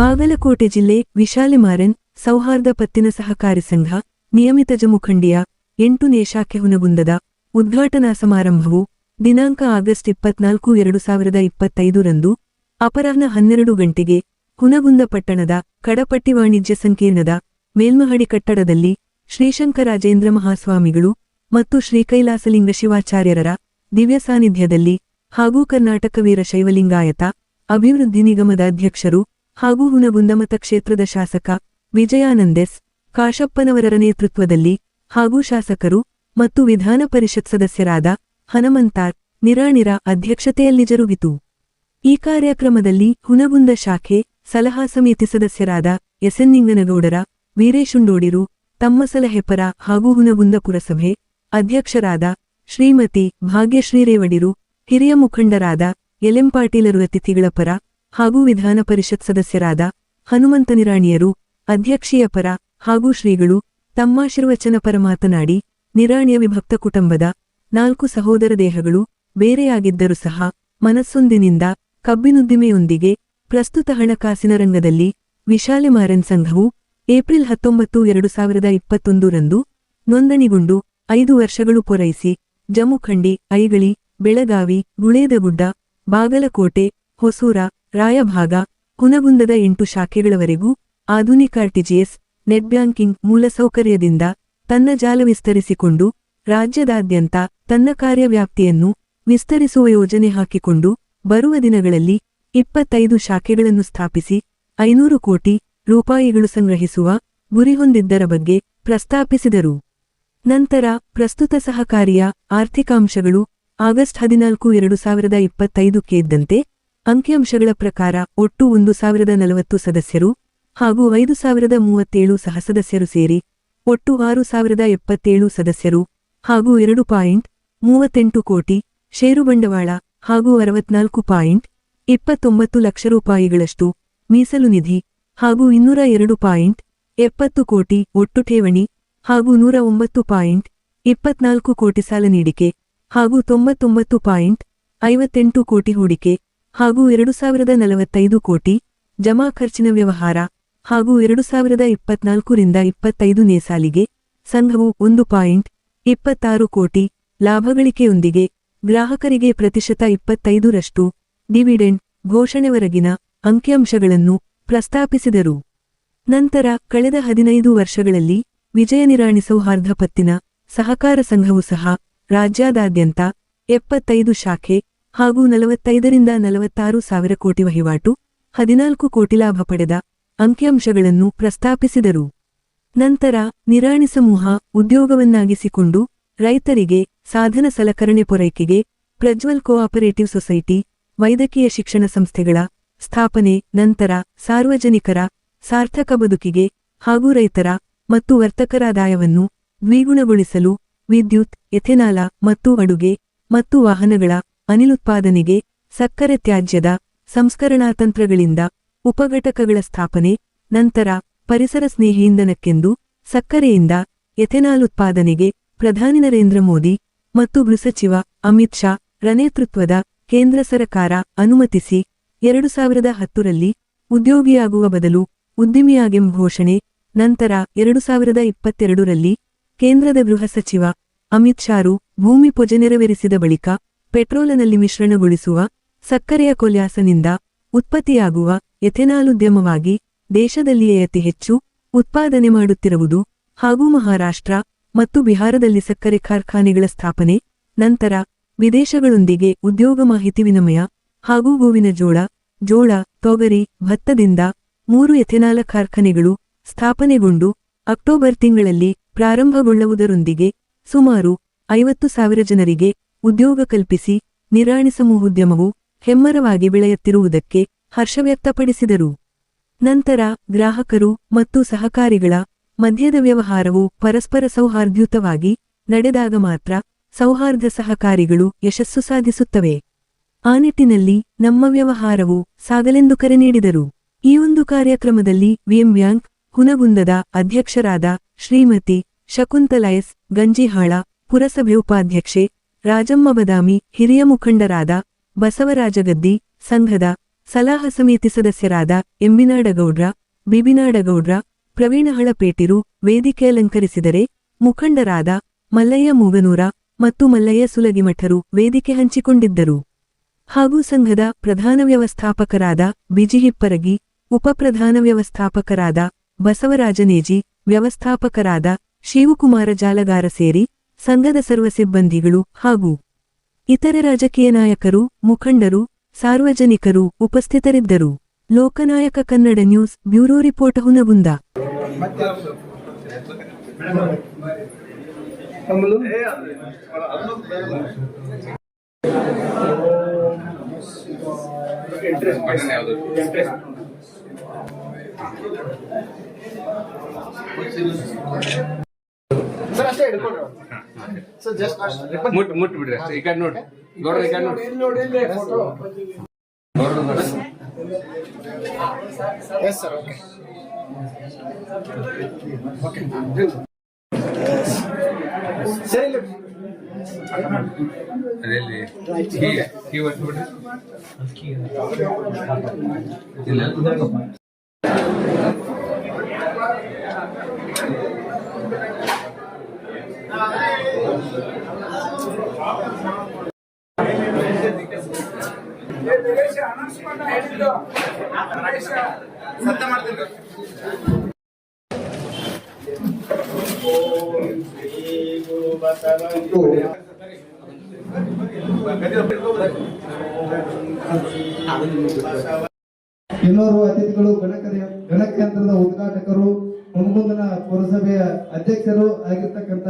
ಬಾಗಲಕೋಟೆ ಜಿಲ್ಲೆ ವಿಶಾಲಿಮಾರನ್ ಸೌಹಾರ್ದ ಪತ್ತಿನ ಸಹಕಾರಿ ಸಂಘ, ನಿಯಮಿತ ಜಮುಖಂಡಿಯ ಎಂಟು ನೇಶಾಖೆ ಹುನಗುಂದದ ಉದ್ಘಾಟನಾ ಸಮಾರಂಭವು ದಿನಾಂಕ ಆಗಸ್ಟ್ ಇಪ್ಪತ್ನಾಲ್ಕು ಎರಡು ಸಾವಿರದ ಇಪ್ಪತ್ತೈದರಂದು ಅಪರಾಹ್ನ ಹನ್ನೆರಡು ಗಂಟೆಗೆ ಹುನಗುಂದ ಪಟ್ಟಣದ ಕಡಪಟ್ಟಿ ವಾಣಿಜ್ಯ ಸಂಕೀರ್ಣದ ಮೇಲ್ಮಹಡಿ ಕಟ್ಟಡದಲ್ಲಿ ಶ್ರೀಶಂಕರಾಜೇಂದ್ರ ಮಹಾಸ್ವಾಮಿಗಳು ಮತ್ತು ಶ್ರೀಕೈಲಾಸಲಿಂಗ ಶಿವಾಚಾರ್ಯರರ ದಿವ್ಯ ಸಾನ್ನಿಧ್ಯದಲ್ಲಿ ಹಾಗೂ ಕರ್ನಾಟಕ ವೀರ ಶೈವಲಿಂಗಾಯತ ಅಭಿವೃದ್ಧಿ ನಿಗಮದ ಅಧ್ಯಕ್ಷರು ಹಾಗೂ ಹುನಗುಂದ ಮತಕ್ಷೇತ್ರದ ಶಾಸಕ ವಿಜಯಾನಂದೆಸ್, ಕಾಶಪ್ಪನವರರ ನೇತೃತ್ವದಲ್ಲಿ ಹಾಗೂ ಶಾಸಕರು ಮತ್ತು ವಿಧಾನ ಪರಿಷತ್ ಸದಸ್ಯರಾದ ಹನುಮಂತಾರ್ ನಿರಾಣಿರ ಅಧ್ಯಕ್ಷತೆಯಲ್ಲಿ ಜರುಗಿತು. ಈ ಕಾರ್ಯಕ್ರಮದಲ್ಲಿ ಹುನಗುಂದ ಶಾಖೆ ಸಲಹಾ ಸಮಿತಿ ಸದಸ್ಯರಾದ ಎಸ್ಎನ್ನಿಂಗನಗೌಡರ, ವೀರೇಶುಂಡೋಡಿರು, ತಮ್ಮ ಸಲಹೆಪರ ಹಾಗೂ ಹುನಗುಂದ ಪುರಸಭೆ ಅಧ್ಯಕ್ಷರಾದ ಶ್ರೀಮತಿ ಭಾಗ್ಯಶ್ರೀ ರೇವಡಿರು ಹಿರಿಯ ಮುಖಂಡರಾದ ಎಲೆಂಪಾಟೀಲರು ಅತಿಥಿಗಳ ಪರ ಹಾಗೂ ವಿಧಾನ ಪರಿಷತ್ ಸದಸ್ಯರಾದ ಹನುಮಂತ ನಿರಾಣಿಯರು, ಅಧ್ಯಕ್ಷೀಯ ಪರ ಹಾಗೂ ಶ್ರೀಗಳು ತಮ್ಮಾಶೀರ್ವಚನ ಪರ ಮಾತನಾಡಿ, ನಿರಾಣಿಯ ವಿಭಕ್ತ ಕುಟುಂಬದ ನಾಲ್ಕು ಸಹೋದರ ದೇಹಗಳು ಬೇರೆಯಾಗಿದ್ದರೂ ಸಹ ಮನಸ್ಸೊಂದಿನಿಂದ ಕಬ್ಬಿನುದ್ದಿಮೆಯೊಂದಿಗೆ ಪ್ರಸ್ತುತ ಹಣಕಾಸಿನ ರಂಗದಲ್ಲಿ ವಿಶಾಲೆ ಮಾರನ್ ಸಂಘವು ಏಪ್ರಿಲ್ ಹತ್ತೊಂಬತ್ತು, ಎರಡು ಸಾವಿರದ ಇಪ್ಪತ್ತೊಂದರಂದು ನೋಂದಣಿಗೊಂಡು ಐದು ವರ್ಷಗಳು ಪೂರೈಸಿ ಜಮುಖಂಡಿ ಐಗಳಿ, ಬೆಳಗಾವಿ, ಗುಳೇದಗುಡ್ಡ, ಬಾಗಲಕೋಟೆ, ಹೊಸೂರ ರಾಯಭಾಗ ಹುನಗುಂದದ ಎಂಟು ಶಾಖೆಗಳವರೆಗೂ ಆಧುನಿಕ ಆರ್ಟಿಜಿಎಸ್, ನೆಟ್ ಬ್ಯಾಂಕಿಂಗ್ ಮೂಲಸೌಕರ್ಯದಿಂದ ತನ್ನ ಜಾಲ ವಿಸ್ತರಿಸಿಕೊಂಡು ರಾಜ್ಯದಾದ್ಯಂತ ತನ್ನ ಕಾರ್ಯವ್ಯಾಪ್ತಿಯನ್ನು ವಿಸ್ತರಿಸುವ ಯೋಜನೆ ಹಾಕಿಕೊಂಡು ಬರುವ ದಿನಗಳಲ್ಲಿ ಇಪ್ಪತ್ತೈದು ಶಾಖೆಗಳನ್ನು ಸ್ಥಾಪಿಸಿ ಐನೂರು ಕೋಟಿ ರೂಪಾಯಿಗಳು ಸಂಗ್ರಹಿಸುವ ಗುರಿ ಹೊಂದಿದ್ದರ ಬಗ್ಗೆ ಪ್ರಸ್ತಾಪಿಸಿದರು. ನಂತರ ಪ್ರಸ್ತುತ ಸಹಕಾರಿಯ ಆರ್ಥಿಕಾಂಶಗಳು ಆಗಸ್ಟ್ ಹದಿನಾಲ್ಕು, ಎರಡು ಸಾವಿರದ ಇಪ್ಪತ್ತೈದಕ್ಕೆ ಇದ್ದಂತೆ ಅಂಕಿಅಂಶಗಳ ಪ್ರಕಾರ ಒಟ್ಟು ಒಂದು ಸಾವಿರದ ನಲವತ್ತು ಸದಸ್ಯರು ಹಾಗೂ ಐದು ಸಾವಿರದ ಮೂವತ್ತೇಳು ಸಹಸದಸ್ಯರು ಸೇರಿ ಒಟ್ಟು ಆರು ಸಾವಿರದ ಎಪ್ಪತ್ತೇಳು ಸದಸ್ಯರು ಹಾಗೂ ಎರಡು ಪಾಯಿಂಟ್ ಮೂವತ್ತೆಂಟು ಕೋಟಿ ಷೇರು ಬಂಡವಾಳ ಹಾಗೂ ಅರವತ್ನಾಲ್ಕು ಪಾಯಿಂಟ್ ಇಪ್ಪತ್ತೊಂಬತ್ತು ಲಕ್ಷ ರೂಪಾಯಿಗಳಷ್ಟು ಮೀಸಲು ನಿಧಿ ಹಾಗೂ ಇನ್ನೂರ ಎರಡು ಪಾಯಿಂಟ್ ಎಪ್ಪತ್ತು ಕೋಟಿ ಒಟ್ಟು ಠೇವಣಿ ಹಾಗೂ ನೂರ ಒಂಬತ್ತು ಪಾಯಿಂಟ್ ಇಪ್ಪತ್ನಾಲ್ಕು ಕೋಟಿ ಸಾಲ ನೀಡಿಕೆ ಹಾಗೂ ತೊಂಬತ್ತೊಂಬತ್ತು ಪಾಯಿಂಟ್ ಐವತ್ತೆಂಟು ಕೋಟಿ ಹೂಡಿಕೆ ಹಾಗೂ ಎರಡು ಸಾವಿರದ ನಲವತ್ತೈದು ಕೋಟಿ ಜಮಾ ಖರ್ಚಿನ ವ್ಯವಹಾರ ಹಾಗೂ ಎರಡು ಸಾವಿರದ ಇಪ್ಪತ್ನಾಲ್ಕರಿಂದ ಇಪ್ಪತ್ತೈದು ಸಾಲಿಗೆ ಸಂಘವು ಒಂದು ಪಾಯಿಂಟ್ ಇಪ್ಪತ್ತಾರು ಕೋಟಿ ಲಾಭಗಳಿಕೆಯೊಂದಿಗೆ ಗ್ರಾಹಕರಿಗೆ ಪ್ರತಿಶತ ಇಪ್ಪತ್ತೈದರಷ್ಟು ಡಿವಿಡೆಂಡ್ ಘೋಷಣೆವರೆಗಿನ ಅಂಕಿಅಂಶಗಳನ್ನು ಪ್ರಸ್ತಾಪಿಸಿದರು. ನಂತರ ಕಳೆದ ಹದಿನೈದು ವರ್ಷಗಳಲ್ಲಿ ವಿಜಯನಿರಾಣಿ ಸೌಹಾರ್ದ ಪತ್ತಿನ ಸಹಕಾರ ಸಂಘವು ಸಹ ರಾಜ್ಯಾದಾದ್ಯಂತ ಎಪ್ಪತ್ತೈದು ಶಾಖೆ ಹಾಗೂ ನಲವತ್ತೈದರಿಂದ ನಲವತ್ತಾರು ಸಾವಿರ ಕೋಟಿ ವಹಿವಾಟು, ಹದಿನಾಲ್ಕು ಕೋಟಿ ಲಾಭ ಪಡೆದ ಅಂಕಿಅಂಶಗಳನ್ನು ಪ್ರಸ್ತಾಪಿಸಿದರು. ನಂತರ ನಿರಾಣಿ ಸಮೂಹ ಉದ್ಯೋಗವನ್ನಾಗಿಸಿಕೊಂಡು ರೈತರಿಗೆ ಸಾಧನ ಸಲಕರಣೆ ಪೂರೈಕೆಗೆ ಪ್ರಜ್ವಲ್ ಕೋಆಪರೇಟಿವ್ ಸೊಸೈಟಿ, ವೈದ್ಯಕೀಯ ಶಿಕ್ಷಣ ಸಂಸ್ಥೆಗಳ ಸ್ಥಾಪನೆ ನಂತರ ಸಾರ್ವಜನಿಕರ ಸಾರ್ಥಕ ಬದುಕಿಗೆ ಹಾಗೂ ರೈತರ ಮತ್ತು ವರ್ತಕರ ಆದಾಯವನ್ನು ದ್ವಿಗುಣಗೊಳಿಸಲು ವಿದ್ಯುತ್, ಎಥೆನಾಲ ಮತ್ತು ಅಡುಗೆ ಮತ್ತು ವಾಹನಗಳ ಅನಿಲುತ್ಪಾದನೆಗೆ ಸಕ್ಕರೆ ತ್ಯಾಜ್ಯದ ಸಂಸ್ಕರಣಾ ತಂತ್ರಗಳಿಂದ ಉಪಘಟಕಗಳ ಸ್ಥಾಪನೆ, ನಂತರ ಪರಿಸರ ಸ್ನೇಹಿ ಇಂಧನಕ್ಕೆಂದು ಸಕ್ಕರೆಯಿಂದ ಎಥೆನಾಲ್ ಉತ್ಪಾದನೆಗೆ ಪ್ರಧಾನಿ ನರೇಂದ್ರ ಮೋದಿ ಮತ್ತು ಗೃಹಸಚಿವ ಅಮಿತ್ ಶಾ ರ ನೇತೃತ್ವದ ಕೇಂದ್ರ ಸರಕಾರ ಅನುಮತಿಸಿ ಎರಡು ಸಾವಿರದ ಹತ್ತರಲ್ಲಿ ಉದ್ಯೋಗಿಯಾಗುವ ಬದಲು ಉದ್ದಿಮೆಯಾಗೆಂಬ ಘೋಷಣೆ, ನಂತರ ಎರಡು ಸಾವಿರದ ಇಪ್ಪತ್ತೆರಡರಲ್ಲಿ ಕೇಂದ್ರದ ಗೃಹ ಸಚಿವ ಅಮಿತ್ ಶಾರು ಭೂಮಿ ಪೂಜೆ ನೆರವೇರಿಸಿದ ಬಳಿಕ ಪೆಟ್ರೋಲನಲ್ಲಿ ಮಿಶ್ರಣಗೊಳಿಸುವ ಸಕ್ಕರೆಯ ಕೊಲ್ಯಾಸನಿಂದ ಉತ್ಪತ್ತಿಯಾಗುವ ಎಥೆನಾಲ್ ಉದ್ಯಮವಾಗಿ ದೇಶದಲ್ಲಿಯೇ ಅತಿ ಹೆಚ್ಚು ಉತ್ಪಾದನೆ ಮಾಡುತ್ತಿರುವುದು ಹಾಗೂ ಮಹಾರಾಷ್ಟ್ರ ಮತ್ತು ಬಿಹಾರದಲ್ಲಿ ಸಕ್ಕರೆ ಕಾರ್ಖಾನೆಗಳ ಸ್ಥಾಪನೆ, ನಂತರ ವಿದೇಶಗಳೊಂದಿಗೆ ಉದ್ಯೋಗ ಮಾಹಿತಿ ವಿನಿಮಯ ಹಾಗೂ ಗೋವಿನ ಜೋಳ ಜೋಳ, ತೊಗರಿ, ಭತ್ತದಿಂದ ಮೂರು ಎಥೆನಾಲ ಕಾರ್ಖಾನೆಗಳು ಸ್ಥಾಪನೆಗೊಂಡು ಅಕ್ಟೋಬರ್ ತಿಂಗಳಲ್ಲಿ ಪ್ರಾರಂಭಗೊಳ್ಳುವುದರೊಂದಿಗೆ ಸುಮಾರು ಐವತ್ತು ಸಾವಿರ ಜನರಿಗೆ ಉದ್ಯೋಗ ಕಲ್ಪಿಸಿ ನಿರಾಣಿ ಸಮೂಹೋದ್ಯಮವು ಹೆಮ್ಮರವಾಗಿ ಬೆಳೆಯುತ್ತಿರುವುದಕ್ಕೆ ಹರ್ಷ ವ್ಯಕ್ತಪಡಿಸಿದರು. ನಂತರ ಗ್ರಾಹಕರು ಮತ್ತು ಸಹಕಾರಿಗಳ ಮಧ್ಯದ ವ್ಯವಹಾರವು ಪರಸ್ಪರ ಸೌಹಾರ್ದಯುತವಾಗಿ ನಡೆದಾಗ ಮಾತ್ರ ಸೌಹಾರ್ದ ಸಹಕಾರಿಗಳು ಯಶಸ್ಸು ಸಾಧಿಸುತ್ತವೆ. ಆ ನಿಟ್ಟಿನಲ್ಲಿ ನಮ್ಮ ವ್ಯವಹಾರವು ಸಾಗಲೆಂದು ಕರೆ ನೀಡಿದರು. ಈ ಒಂದು ಕಾರ್ಯಕ್ರಮದಲ್ಲಿ ವಿಎಂ ಹುನಗುಂದದ ಅಧ್ಯಕ್ಷರಾದ ಶ್ರೀಮತಿ ಶಕುಂತಲಾಯಸ್ ಗಂಜಿಹಾಳ, ಪುರಸಭೆ ಉಪಾಧ್ಯಕ್ಷೆ ರಾಜಮ್ಮ ಬದಾಮಿ, ಹಿರಿಯ ಮುಖಂಡರಾದ ಬಸವರಾಜಗದ್ದಿ, ಸಂಘದ ಸಲಹಾ ಸಮಿತಿ ಸದಸ್ಯರಾದ ಎಂಬಿನಾಡಗೌಡ್ರ, ಬಿಬಿನಾಡಗೌಡ್ರ ಪ್ರವೀಣ ಹಳಪೇಟಿರು ವೇದಿಕೆ ಅಲಂಕರಿಸಿದರೆ ಮುಖಂಡರಾದ ಮಲ್ಲಯ್ಯ ಮೂಗನೂರ ಮತ್ತು ಮಲ್ಲಯ್ಯ ಸುಲಗಿಮಠರು ವೇದಿಕೆ ಹಂಚಿಕೊಂಡಿದ್ದರು. ಹಾಗೂ ಸಂಘದ ಪ್ರಧಾನ ವ್ಯವಸ್ಥಾಪಕರಾದ ಬಿಜಿಹಿಪ್ಪರಗಿ ಉಪಪ್ರಧಾನ ವ್ಯವಸ್ಥಾಪಕರಾದ ಬಸವರಾಜನೇಜಿ, ವ್ಯವಸ್ಥಾಪಕರಾದ ಶಿವಕುಮಾರ ಜಾಲಗಾರ ಸೇರಿ ಸಂಘದ ಸರ್ವ ಸಿಬ್ಬಂದಿಗಳು ಹಾಗೂ ಇತರೆ ರಾಜಕೀಯ ನಾಯಕರು, ಮುಖಂಡರು, ಸಾರ್ವಜನಿಕರು ಉಪಸ್ಥಿತರಿದ್ದರು. Lokanayaka Kannada news bureau report Hungund. Sir ಅಷ್ಟೇ ಹಿಡ್ಕೊಡ್ರಿ. ಸರ್ ಜಸ್ಟ್ ಮುಟ್ ಮುಟ್ ಬಿಡ್ರಿ ಅಷ್ಟೇ ಈ ಕಡೆ ನೋಡಿ. ನೋಡ್ರಿ ಈ ಕಡೆ ನೋಡಿ. ನೋಡಿ ಇಲ್ಲಿ ಫೋಟೋ ನೋಡ್ರಿ ನೋಡಿ. ಎಸ್ ಸರ್ ಓಕೆ ಸರಿ ಇಲ್ಲಿ ಅದೆಲ್ಲಿ ಕೀ ಕೀ ಒತ್ತು ಬಿಡ್ರಿ ಇಲ್ಲ. ಇನ್ನೋರ್ವ ಅತಿಥಿಗಳು ಗಣಕ ಗಣಕಯಂತ್ರದ ಉದ್ಘಾಟಕರು ಹುಣಗುಂದನ ಪುರಸಭೆಯ ಅಧ್ಯಕ್ಷರು ಆಗಿರ್ತಕ್ಕಂಥ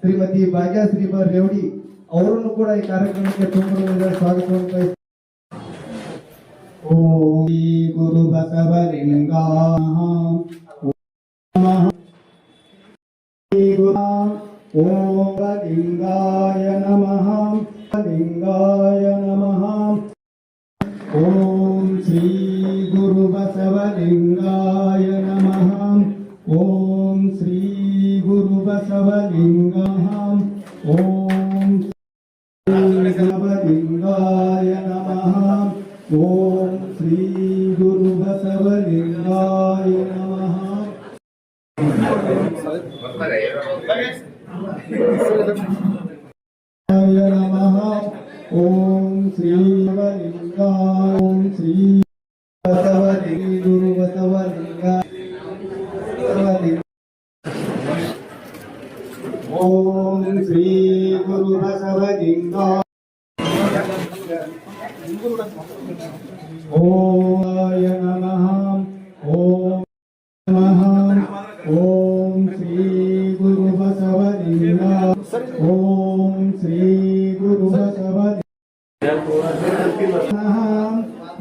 ಶ್ರೀಮತಿ ಭಾಗ್ಯಶ್ರೀ ಬ ರೇವಡಿ, ಅವರನ್ನು ಕೂಡ ಈ ಕಾರ್ಯಕ್ರಮಕ್ಕೆ ತುಂಬ ಸ್ವಾಗತವನ್ನು ॐ गुरुबसवलिङ्गाः ॐ वलिङ्गाय नमः लिङ्गाय नमः ॐ श्रीगुरुबसवलिङ्गाय नमः ॐ श्रीगुरुबसवलिङ्गः ॐ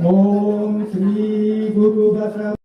ಓಂ ಶ್ರೀ ಗುರು ಬಸವಾಯ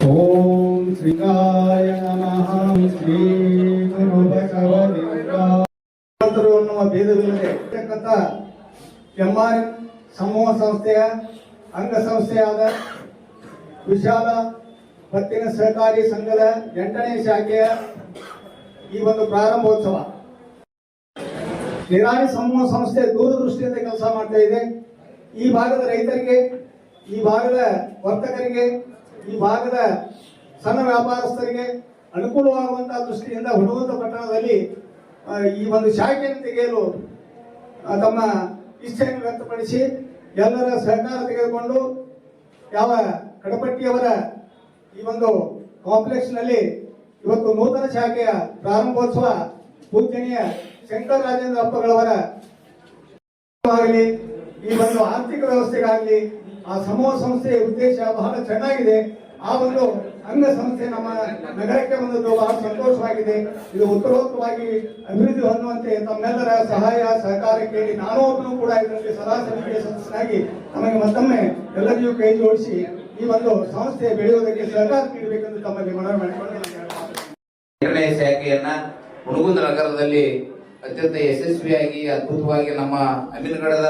ಓಂ ಶ್ರೀಕಾಯ ನಮಃ ಶ್ರೀ ಅನ್ನುವ ಭೇದವಿಲ್ಲದೆ ಇರ್ತಕ್ಕಂಥ ಕೆಮ್ಮಾರಿ ಸಮೂಹ ಸಂಸ್ಥೆಯ ಅಂಗ ಸಂಸ್ಥೆಯಾದ ವಿಶಾಲ ಪತ್ತಿನ ಸಹಕಾರಿ ಸಂಘದ ಎಂಟನೇ ಶಾಖೆಯ ಈ ಒಂದು ಪ್ರಾರಂಭೋತ್ಸವ. ನಿರಾಣಿ ಸಮೂಹ ಸಂಸ್ಥೆ ದೂರದೃಷ್ಟಿಯಿಂದ ಕೆಲಸ ಮಾಡ್ತಾ ಇದೆ. ಈ ಭಾಗದ ರೈತರಿಗೆ, ಈ ಭಾಗದ ವರ್ತಕರಿಗೆ, ಈ ಭಾಗದ ಸಣ್ಣ ವ್ಯಾಪಾರಸ್ಥರಿಗೆ ಅನುಕೂಲವಾಗುವಂತಹ ದೃಷ್ಟಿಯಿಂದ ಹುಡುಗಂತ ಪಟ್ಟಣದಲ್ಲಿ ಈ ಒಂದು ಶಾಖೆಯನ್ನು ತೆಗೆಯಲು ತಮ್ಮ ಇಚ್ಛೆಯನ್ನು ವ್ಯಕ್ತಪಡಿಸಿ ಎಲ್ಲರ ಸಹಕಾರ ತೆಗೆದುಕೊಂಡು ಯಾವ ಕಡಪಟ್ಟಿಯವರ ಈ ಒಂದು ಕಾಂಪ್ಲೆಕ್ಸ್ನಲ್ಲಿ ಇವತ್ತು ನೂತನ ಶಾಖೆಯ ಪ್ರಾರಂಭೋತ್ಸವ ಪೂಜನೀಯ ಶಂಕರ ರಾಜೇಂದ್ರ ಅಪ್ಪಗಳವರ ಆಗಲಿ ಈ ಒಂದು ಆರ್ಥಿಕ ವ್ಯವಸ್ಥೆಗಾಗಲಿ ಆ ಸಮೂಹ ಸಂಸ್ಥೆಯ ಉದ್ದೇಶ ಬಹಳ ಚೆನ್ನಾಗಿದೆ. ಆ ಒಂದು ಅಂಗ ಸಂಸ್ಥೆ ನಮ್ಮ ನಗರಕ್ಕೆ ಬಂದದ್ದು ಬಹಳ ಸಂತೋಷವಾಗಿದೆ. ಇದು ಉತ್ತರೋತ್ತರವಾಗಿ ಅಭಿವೃದ್ಧಿ ಹೊಂದುವಂತೆ ತಮ್ಮೆಲ್ಲರ ಸಹಾಯ, ಸಹಕಾರ ಕೇಳಿ ನಾನು ಒಬ್ಬನು ಕೂಡ ಇದರಲ್ಲಿ ಸದಾ ಸಮಿತಿಯ ಸದಸ್ಯನಾಗಿ ನಮಗೆ ಮತ್ತೊಮ್ಮೆ ಎಲ್ಲರಿಗೂ ಕೈ ಜೋಡಿಸಿ ಈ ಒಂದು ಸಂಸ್ಥೆ ಬೆಳೆಯುವುದಕ್ಕೆ ಸಹಕಾರ ನೀಡಬೇಕೆಂದು ತಮ್ಮಲ್ಲಿ ಮನವಿ ಮಾಡಿಕೊಂಡು ಶಾಖೆಯನ್ನ ಹುಣಗುಂದ ನಗರದಲ್ಲಿ ಅತ್ಯಂತ ಯಶಸ್ವಿಯಾಗಿ, ಅದ್ಭುತವಾಗಿ ನಮ್ಮ ಅಮೀನ್ಗಡದ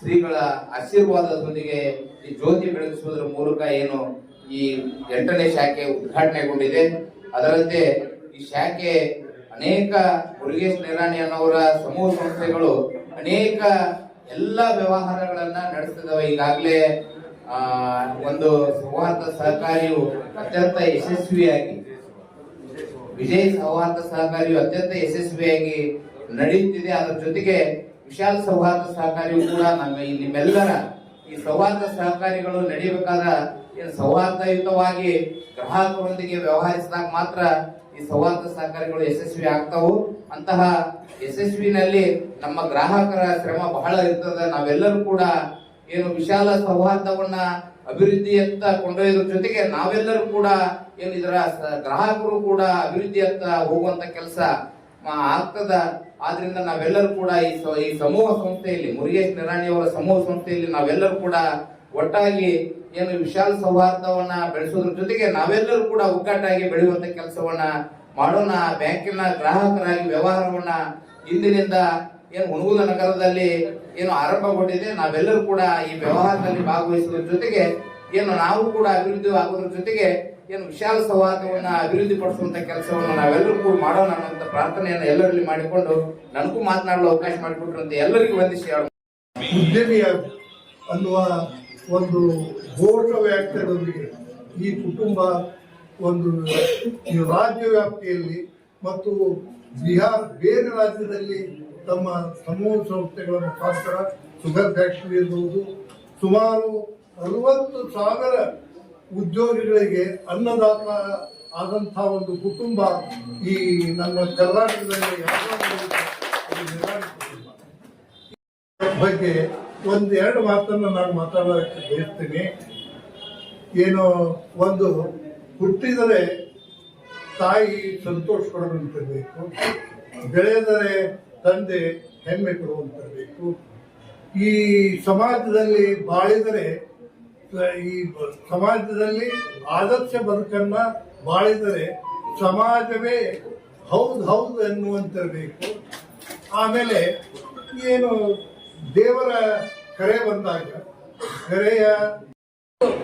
ಶ್ರೀಗಳ ಆಶೀರ್ವಾದದೊಂದಿಗೆ ಈ ಜ್ಯೋತಿ ಬೆಳಗಿಸುವುದರ ಮೂಲಕ ಏನು ಈ ಎಂಟನೇ ಶಾಖೆ ಉದ್ಘಾಟನೆಗೊಂಡಿದೆ. ಅದರಂತೆ ಈ ಶಾಖೆ ಅನೇಕ ಮುರುಗೇಶ್ ನಿರಾಣಿ ಅನ್ನೋರ ಸಮೂಹ ಸಂಸ್ಥೆಗಳು ಅನೇಕ ಎಲ್ಲ ವ್ಯವಹಾರಗಳನ್ನ ನಡೆಸ್ತಿದ್ದಾವೆ. ಈಗಾಗಲೇ ಒಂದು ಸೌಹಾರ್ದ ಸಹಕಾರಿಯು ಅತ್ಯಂತ ಯಶಸ್ವಿಯಾಗಿ, ವಿಜಯ್ ಸೌಹಾರ್ದ ಸಹಕಾರಿಯು ಅತ್ಯಂತ ಯಶಸ್ವಿಯಾಗಿ ನಡೆಯುತ್ತಿದೆ. ಅದರ ಜೊತೆಗೆ ವಿಶಾಲ ಸೌಹಾರ್ದ ಸಹಕಾರಿಯು ಕೂಡ ನಮ್ಮ ನಿಮ್ಮೆಲ್ಲರ ಈ ಸೌಹಾರ್ದ ಸಹಕಾರಿಗಳು ನಡೆಯಬೇಕಾದ ಸೌಹಾರ್ದಯುತವಾಗಿ ಗ್ರಾಹಕರೊಂದಿಗೆ ವ್ಯವಹರಿಸಿದಾಗ ಮಾತ್ರ ಈ ಸೌಹಾರ್ದ ಸಹಕಾರಿಗಳು ಯಶಸ್ವಿ ಆಗ್ತಾವು. ಅಂತಹ ಯಶಸ್ವಿನಲ್ಲಿ ನಮ್ಮ ಗ್ರಾಹಕರ ಶ್ರಮ ಬಹಳ ಇರ್ತದೆ. ನಾವೆಲ್ಲರೂ ಕೂಡ ಏನು ವಿಶಾಲ ಸೌಹಾರ್ದವನ್ನ ಅಭಿವೃದ್ಧಿಯತ್ತ ಕೊಂಡೊಯ್ಯೋದ್ರ ಜೊತೆಗೆ ನಾವೆಲ್ಲರೂ ಕೂಡ ಏನು ಇದರ ಗ್ರಾಹಕರು ಕೂಡ ಅಭಿವೃದ್ಧಿಯತ್ತ ಹೋಗುವಂತ ಕೆಲಸ ಆಗ್ತದ ಆದ್ರಿಂದ ನಾವೆಲ್ಲರೂ ಕೂಡ ಈ ಈ ಸಮೂಹ ಸಂಸ್ಥೆಯಲ್ಲಿ, ಮುರುಗೇಶ್ ನಿರಾಣಿ ಅವರ ಸಮೂಹ ಸಂಸ್ಥೆಯಲ್ಲಿ ನಾವೆಲ್ಲರೂ ಕೂಡ ಒಟ್ಟಾಗಿ ಏನು ವಿಶಾಲ ಸೌಹಾರ್ದವನ್ನ ಬೆಳೆಸೋದ್ರ ಜೊತೆಗೆ ನಾವೆಲ್ಲರೂ ಕೂಡ ಒಗ್ಗಟ್ಟಾಗಿ ಬೆಳೆಯುವಂತ ಕೆಲಸವನ್ನ ಮಾಡೋಣ. ಬ್ಯಾಂಕಿನ ಗ್ರಾಹಕರಾಗಿ ವ್ಯವಹಾರವನ್ನ ಇಂದಿನಿಂದ ಏನು ಹುಣಗುದ ನಗರದಲ್ಲಿ ಏನು ಆರಂಭಗೊಂಡಿದೆ. ನಾವೆಲ್ಲರೂ ಕೂಡ ಈ ವ್ಯವಹಾರದಲ್ಲಿ ಭಾಗವಹಿಸೋದ್ರ ಜೊತೆಗೆ ಏನು ನಾವು ಕೂಡ ಅಭಿವೃದ್ಧಿ ಆಗೋದ್ರ ಜೊತೆಗೆ ಏನು ವಿಶಾಲ ಸೌಹಾರ್ದವನ್ನ ಅಭಿವೃದ್ಧಿ ಪಡಿಸುವಂತ ಕೆಲಸವನ್ನು ನಾವೆಲ್ಲರೂ ಕೂಡ ಮಾಡೋಣ ಅನ್ನುವಂತ ಪ್ರಾರ್ಥನೆಯನ್ನ ಎಲ್ಲರಲ್ಲಿ ಮಾಡಿಕೊಂಡು ನನಗೂ ಮಾತನಾಡಲು ಅವಕಾಶ ಮಾಡಿಕೊಟ್ರಂತ ಎಲ್ಲರಿಗೂ ವಂದಿಸಿ ಉದ್ಯಮಿ ಅನ್ನುವ ಒಂದು ಘೋಷ ವ್ಯಾಖ್ಯಾನದೊಂದಿಗೆ ಈ ಕುಟುಂಬ ಒಂದು ರಾಜ್ಯ ವ್ಯಾಪ್ತಿಯಲ್ಲಿ ಮತ್ತು ಬಿಹಾರ್ ಬೇರೆ ರಾಜ್ಯದಲ್ಲಿ ತಮ್ಮ ಸಮೂಹ ಸಂಸ್ಥೆಗಳ ಮುಖಾಂತರ ಶುಗರ್ ಫ್ಯಾಕ್ಟರಿ ಇರಬಹುದು ಸುಮಾರು ಅರವತ್ತು ಸಾವಿರ ಉದ್ಯೋಗಿಗಳಿಗೆ ಅನ್ನದಾತ ಆದಂತಹ ಒಂದು ಕುಟುಂಬ ಈ ನಮ್ಮ ಕರ್ನಾಟಕದಲ್ಲಿ ಬಗ್ಗೆ ಒಂದೆರಡು ಮಾತನ್ನ ನಾನು ಮಾತಾಡೋದಕ್ಕೆ ಬಯಸ್ತೀನಿ. ಏನು ಒಂದು ಹುಟ್ಟಿದರೆ ತಾಯಿ ಸಂತೋಷ ಕೊಡುವಂತಿರಬೇಕು ಬೆಳೆದರೆ ತಂದೆ ಹೆಮ್ಮೆ ಕೊಡುವಂತಿರಬೇಕು ಈ ಸಮಾಜದಲ್ಲಿ ಬಾಳಿದರೆ ಈ ಸಮಾಜದಲ್ಲಿ ಆದರ್ಶ ಬದುಕನ್ನ ಬಾಳಿದರೆ ಸಮಾಜವೇ ಹೌದು ಹೌದು ಎನ್ನುವಂತಿರಬೇಕು. ಆಮೇಲೆ ಏನು ದೇವರ ಕರೆ ಬಂದಾಗ, ಕರೆಯ